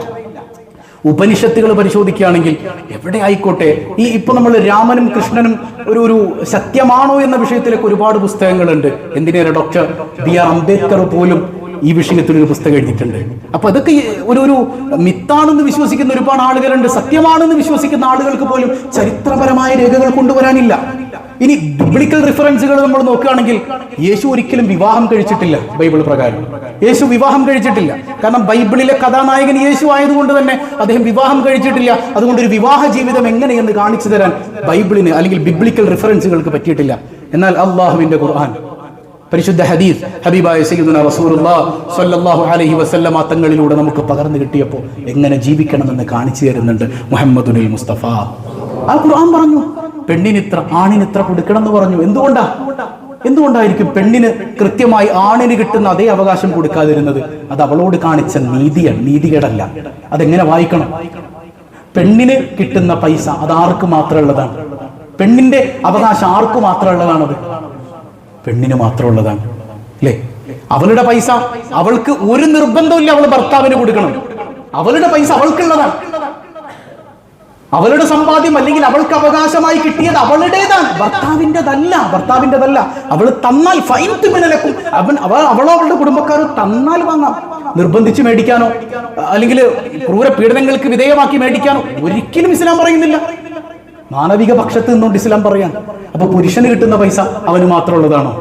ഉപനിഷത്തുകൾ പരിശോധിക്കുകയാണെങ്കിൽ എവിടെ ആയിക്കോട്ടെ? ഈ ഇപ്പൊ നമ്മൾ രാമനും കൃഷ്ണനും ഒരു ഒരു സത്യമാണോ എന്ന വിഷയത്തിലൊക്കെ ഒരുപാട് പുസ്തകങ്ങളുണ്ട്. എന്തിനേറെ ഡോക്ടർ ബി ആർ അംബേദ്കർ പോലും ഈ വിഷയത്തിൽ ഒരു പുസ്തകം എഴുതിയിട്ടുണ്ട്. അപ്പൊ അതൊക്കെ ഒരു ഒരു മിത്താണെന്ന് വിശ്വസിക്കുന്ന ഒരുപാട് ആളുകളുണ്ട്. സത്യമാണെന്ന് വിശ്വസിക്കുന്ന ആളുകൾക്ക് പോലും ചരിത്രപരമായ രേഖകൾ കൊണ്ടുവരാനില്ല. ഇനി ബിബ്ലിക്കൽ റിഫറൻസുകൾ നമ്മൾ നോക്കുകയാണെങ്കിൽ യേശു ഒരിക്കലും വിവാഹം കഴിച്ചിട്ടില്ല ബൈബിൾ പ്രകാരം. യേശു വിവാഹം കഴിച്ചിട്ടില്ല. കാരണം ബൈബിളിലെ കഥാനായകൻ യേശു ആയതുകൊണ്ട് തന്നെ അദ്ദേഹം വിവാഹം കഴിച്ചിട്ടില്ല. അതുകൊണ്ട് ഒരു വിവാഹ ജീവിതം എങ്ങനെയെന്ന് കാണിച്ചു തരാൻ ബൈബിളിന് അല്ലെങ്കിൽ ബിബ്ലിക്കൽ റിഫറൻസുകൾക്ക് പറ്റിയിട്ടില്ല. എന്നാൽ അള്ളാഹുവിന്റെ ഖുർആൻ പരിശുദ്ധ ഹദീസ് ഹബീബായ സയ്യിദുന റസൂലുള്ളാഹ് സ്വല്ലല്ലാഹു അലൈഹി വസല്ലമ തങ്ങളിലൂടെ നമുക്ക് പകർന്നു കിട്ടിയപ്പോൾ എങ്ങനെ ജീവിക്കണമെന്ന് കാണിച്ചു തരുന്നുണ്ട് മുഹമ്മദുൽ മുസ്തഫ. ആ ഖുർആൻ പറഞ്ഞു പെണ്ണിനിത്ര ആണിനിത്ര കൊടുക്കണം എന്ന് പറഞ്ഞു. എന്തുകൊണ്ടാ? എന്തുകൊണ്ടായിരിക്കും പെണ്ണിന് കൃത്യമായി ആണിന് കിട്ടുന്ന അതേ അവകാശം കൊടുക്കാതിരുന്നത്? അത് അവളോട് കാണിച്ച നീതിയാണ് നീതികേടല്ല. അതെങ്ങനെ വായിക്കണം? പെണ്ണിന് കിട്ടുന്ന പൈസ അത് ആർക്ക് മാത്രമുള്ളതാണ്? പെണ്ണിന്റെ അവകാശം ആർക്ക് മാത്രമുള്ളതാണത്? പെണ്ണിന് മാത്രമുള്ളതാണ്. അല്ലേ അവളുടെ പൈസ അവൾക്ക് ഒരു നിർബന്ധമില്ല അവൾ ഭർത്താവിന് കൊടുക്കണം. അവളുടെ പൈസ അവൾക്കുള്ളതാണ്. അവളുടെ സമ്പാദ്യം അല്ലെങ്കിൽ അവൾക്ക് അവകാശമായി കിട്ടിയത് അവളുടേതാണ്. ഭർത്താവിന്റെതല്ല ഭർത്താവിന്റെതല്ല. അവൾ തന്നാൽ ഫൈൻ തുമിനലക്കും അവൻ അവൾ അവളോ അവളുടെ കുടുംബക്കാരോ തന്നാൽ വാങ്ങാം. നിർബന്ധിച്ച് മേടിക്കാനോ അല്ലെങ്കിൽ ക്രൂര പീഡനങ്ങൾക്ക് വിധേയമാക്കി മേടിക്കാനോ ഒരിക്കലും ഇസ്ലാം പറയുന്നില്ല. മാനവിക പക്ഷത്ത് നിന്നുകൊണ്ട് ഇസ്ലാം പറയാൻ. അപ്പൊ പുരുഷന് കിട്ടുന്ന പൈസ അവന് മാത്രമുള്ളതാണോ?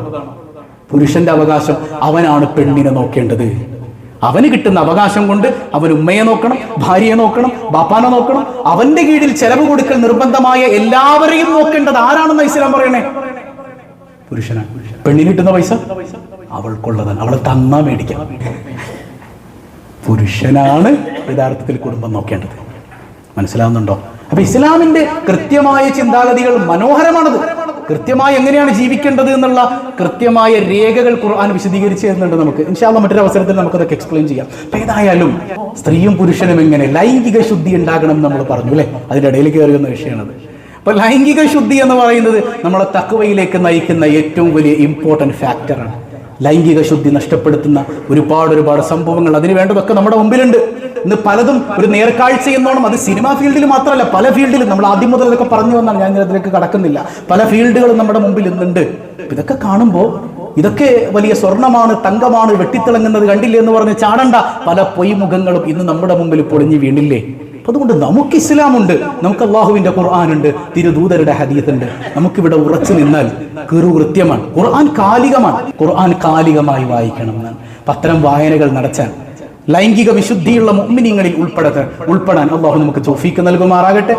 പുരുഷന്റെ അവകാശം അവനാണ് പെണ്ണിനെ നോക്കേണ്ടത്. അവന് കിട്ടുന്ന അവകാശം കൊണ്ട് അവൻ ഉമ്മയെ നോക്കണം ഭാര്യയെ നോക്കണം ബാപ്പാനെ നോക്കണം. അവന്റെ കീഴിൽ ചെലവ് കൊടുക്കൽ നിർബന്ധമായ എല്ലാവരെയും നോക്കേണ്ടത് ആരാണെന്ന് ഇസ്ലാം പറയണേ? പുരുഷനാണ്. പെണ്ണിന് കിട്ടുന്ന പൈസ അവൾക്കുള്ളതാണ്. അവളെ തന്നാ മേടിക്കാം. പുരുഷനാണ് യഥാർത്ഥത്തിൽ കുടുംബം നോക്കേണ്ടത്. മനസ്സിലാവുന്നുണ്ടോ? അപ്പൊ ഇസ്ലാമിന്റെ കൃത്യമായ ചിന്താഗതികൾ മനോഹരമാണത്. കൃത്യമായി എങ്ങനെയാണ് ജീവിക്കേണ്ടത് എന്നുള്ള കൃത്യമായ രേഖകൾ ഖുർആൻ വിശദീകരിച്ച് തരുന്നുണ്ട് നമുക്ക്. ഇൻഷാല്ല മറ്റൊരു അവസരത്തിൽ നമുക്കതൊക്കെ എക്സ്പ്ലെയിൻ ചെയ്യാം. അപ്പൊ ഏതായാലും സ്ത്രീയും പുരുഷനും എങ്ങനെ ലൈംഗിക ശുദ്ധി ഉണ്ടാകണം നമ്മൾ പറഞ്ഞു അല്ലെ? അതിന്റെ ഇടയിൽ കയറി വന്ന വിഷയമാണത്. അപ്പൊ ലൈംഗിക ശുദ്ധി എന്ന് പറയുന്നത് നമ്മളെ തക്കവയിലേക്ക് നയിക്കുന്ന ഏറ്റവും വലിയ ഇമ്പോർട്ടന്റ് ഫാക്ടറാണ് ലൈംഗിക ശുദ്ധി നഷ്ടപ്പെടുത്തുന്ന ഒരുപാട് ഒരുപാട് സംഭവങ്ങൾ അതിന് വേണ്ടതൊക്കെ നമ്മുടെ മുമ്പിലുണ്ട്. ഇന്ന് പലതും ഒരു നേർക്കാഴ്ച എന്നോണം അത് സിനിമാ ഫീൽഡിൽ മാത്രമല്ല പല ഫീൽഡിലും നമ്മൾ ആദ്യം മുതൽ ഇതൊക്കെ പറഞ്ഞു വന്നാണ്. ഞാൻ ഇതിലേക്ക് കടക്കുന്നില്ല. പല ഫീൽഡുകളും നമ്മുടെ മുമ്പിൽ ഇന്നുണ്ട്. ഇതൊക്കെ കാണുമ്പോൾ ഇതൊക്കെ വലിയ സ്വർണമാണ് തങ്കമാണ് വെട്ടിത്തിളങ്ങുന്നത് കണ്ടില്ലേ എന്ന് പറഞ്ഞ് ചാടണ്ട പല പൊയ്മുഖങ്ങളും ഇന്ന് നമ്മുടെ മുമ്പിൽ പൊളിഞ്ഞു വീണില്ലേ? അതുകൊണ്ട് നമുക്ക് ഇസ്ലാമുണ്ട് നമുക്ക് അള്ളാഹുവിന്റെ ഖുർആാനുണ്ട് തിരുദൂതരുടെ ഹദീത്തുണ്ട് നമുക്കിവിടെ ഉറച്ചു നിന്നാൽ കീറു കൃത്യമാണ്. ഖുർആൻ കാലികമാണ്. ഖുർആൻ കാലികമായി വായിക്കണം പത്രം വായനകൾ നടച്ചാൽ ലൈംഗിക വിശുദ്ധിയുള്ള മുഅ്മിനീങ്ങളിൽ ഉൾപ്പെടത്ത് ഉൾപ്പെടാൻ അള്ളാഹു നമുക്ക് തോഫീക്ക് നൽകുമാറാകട്ടെ.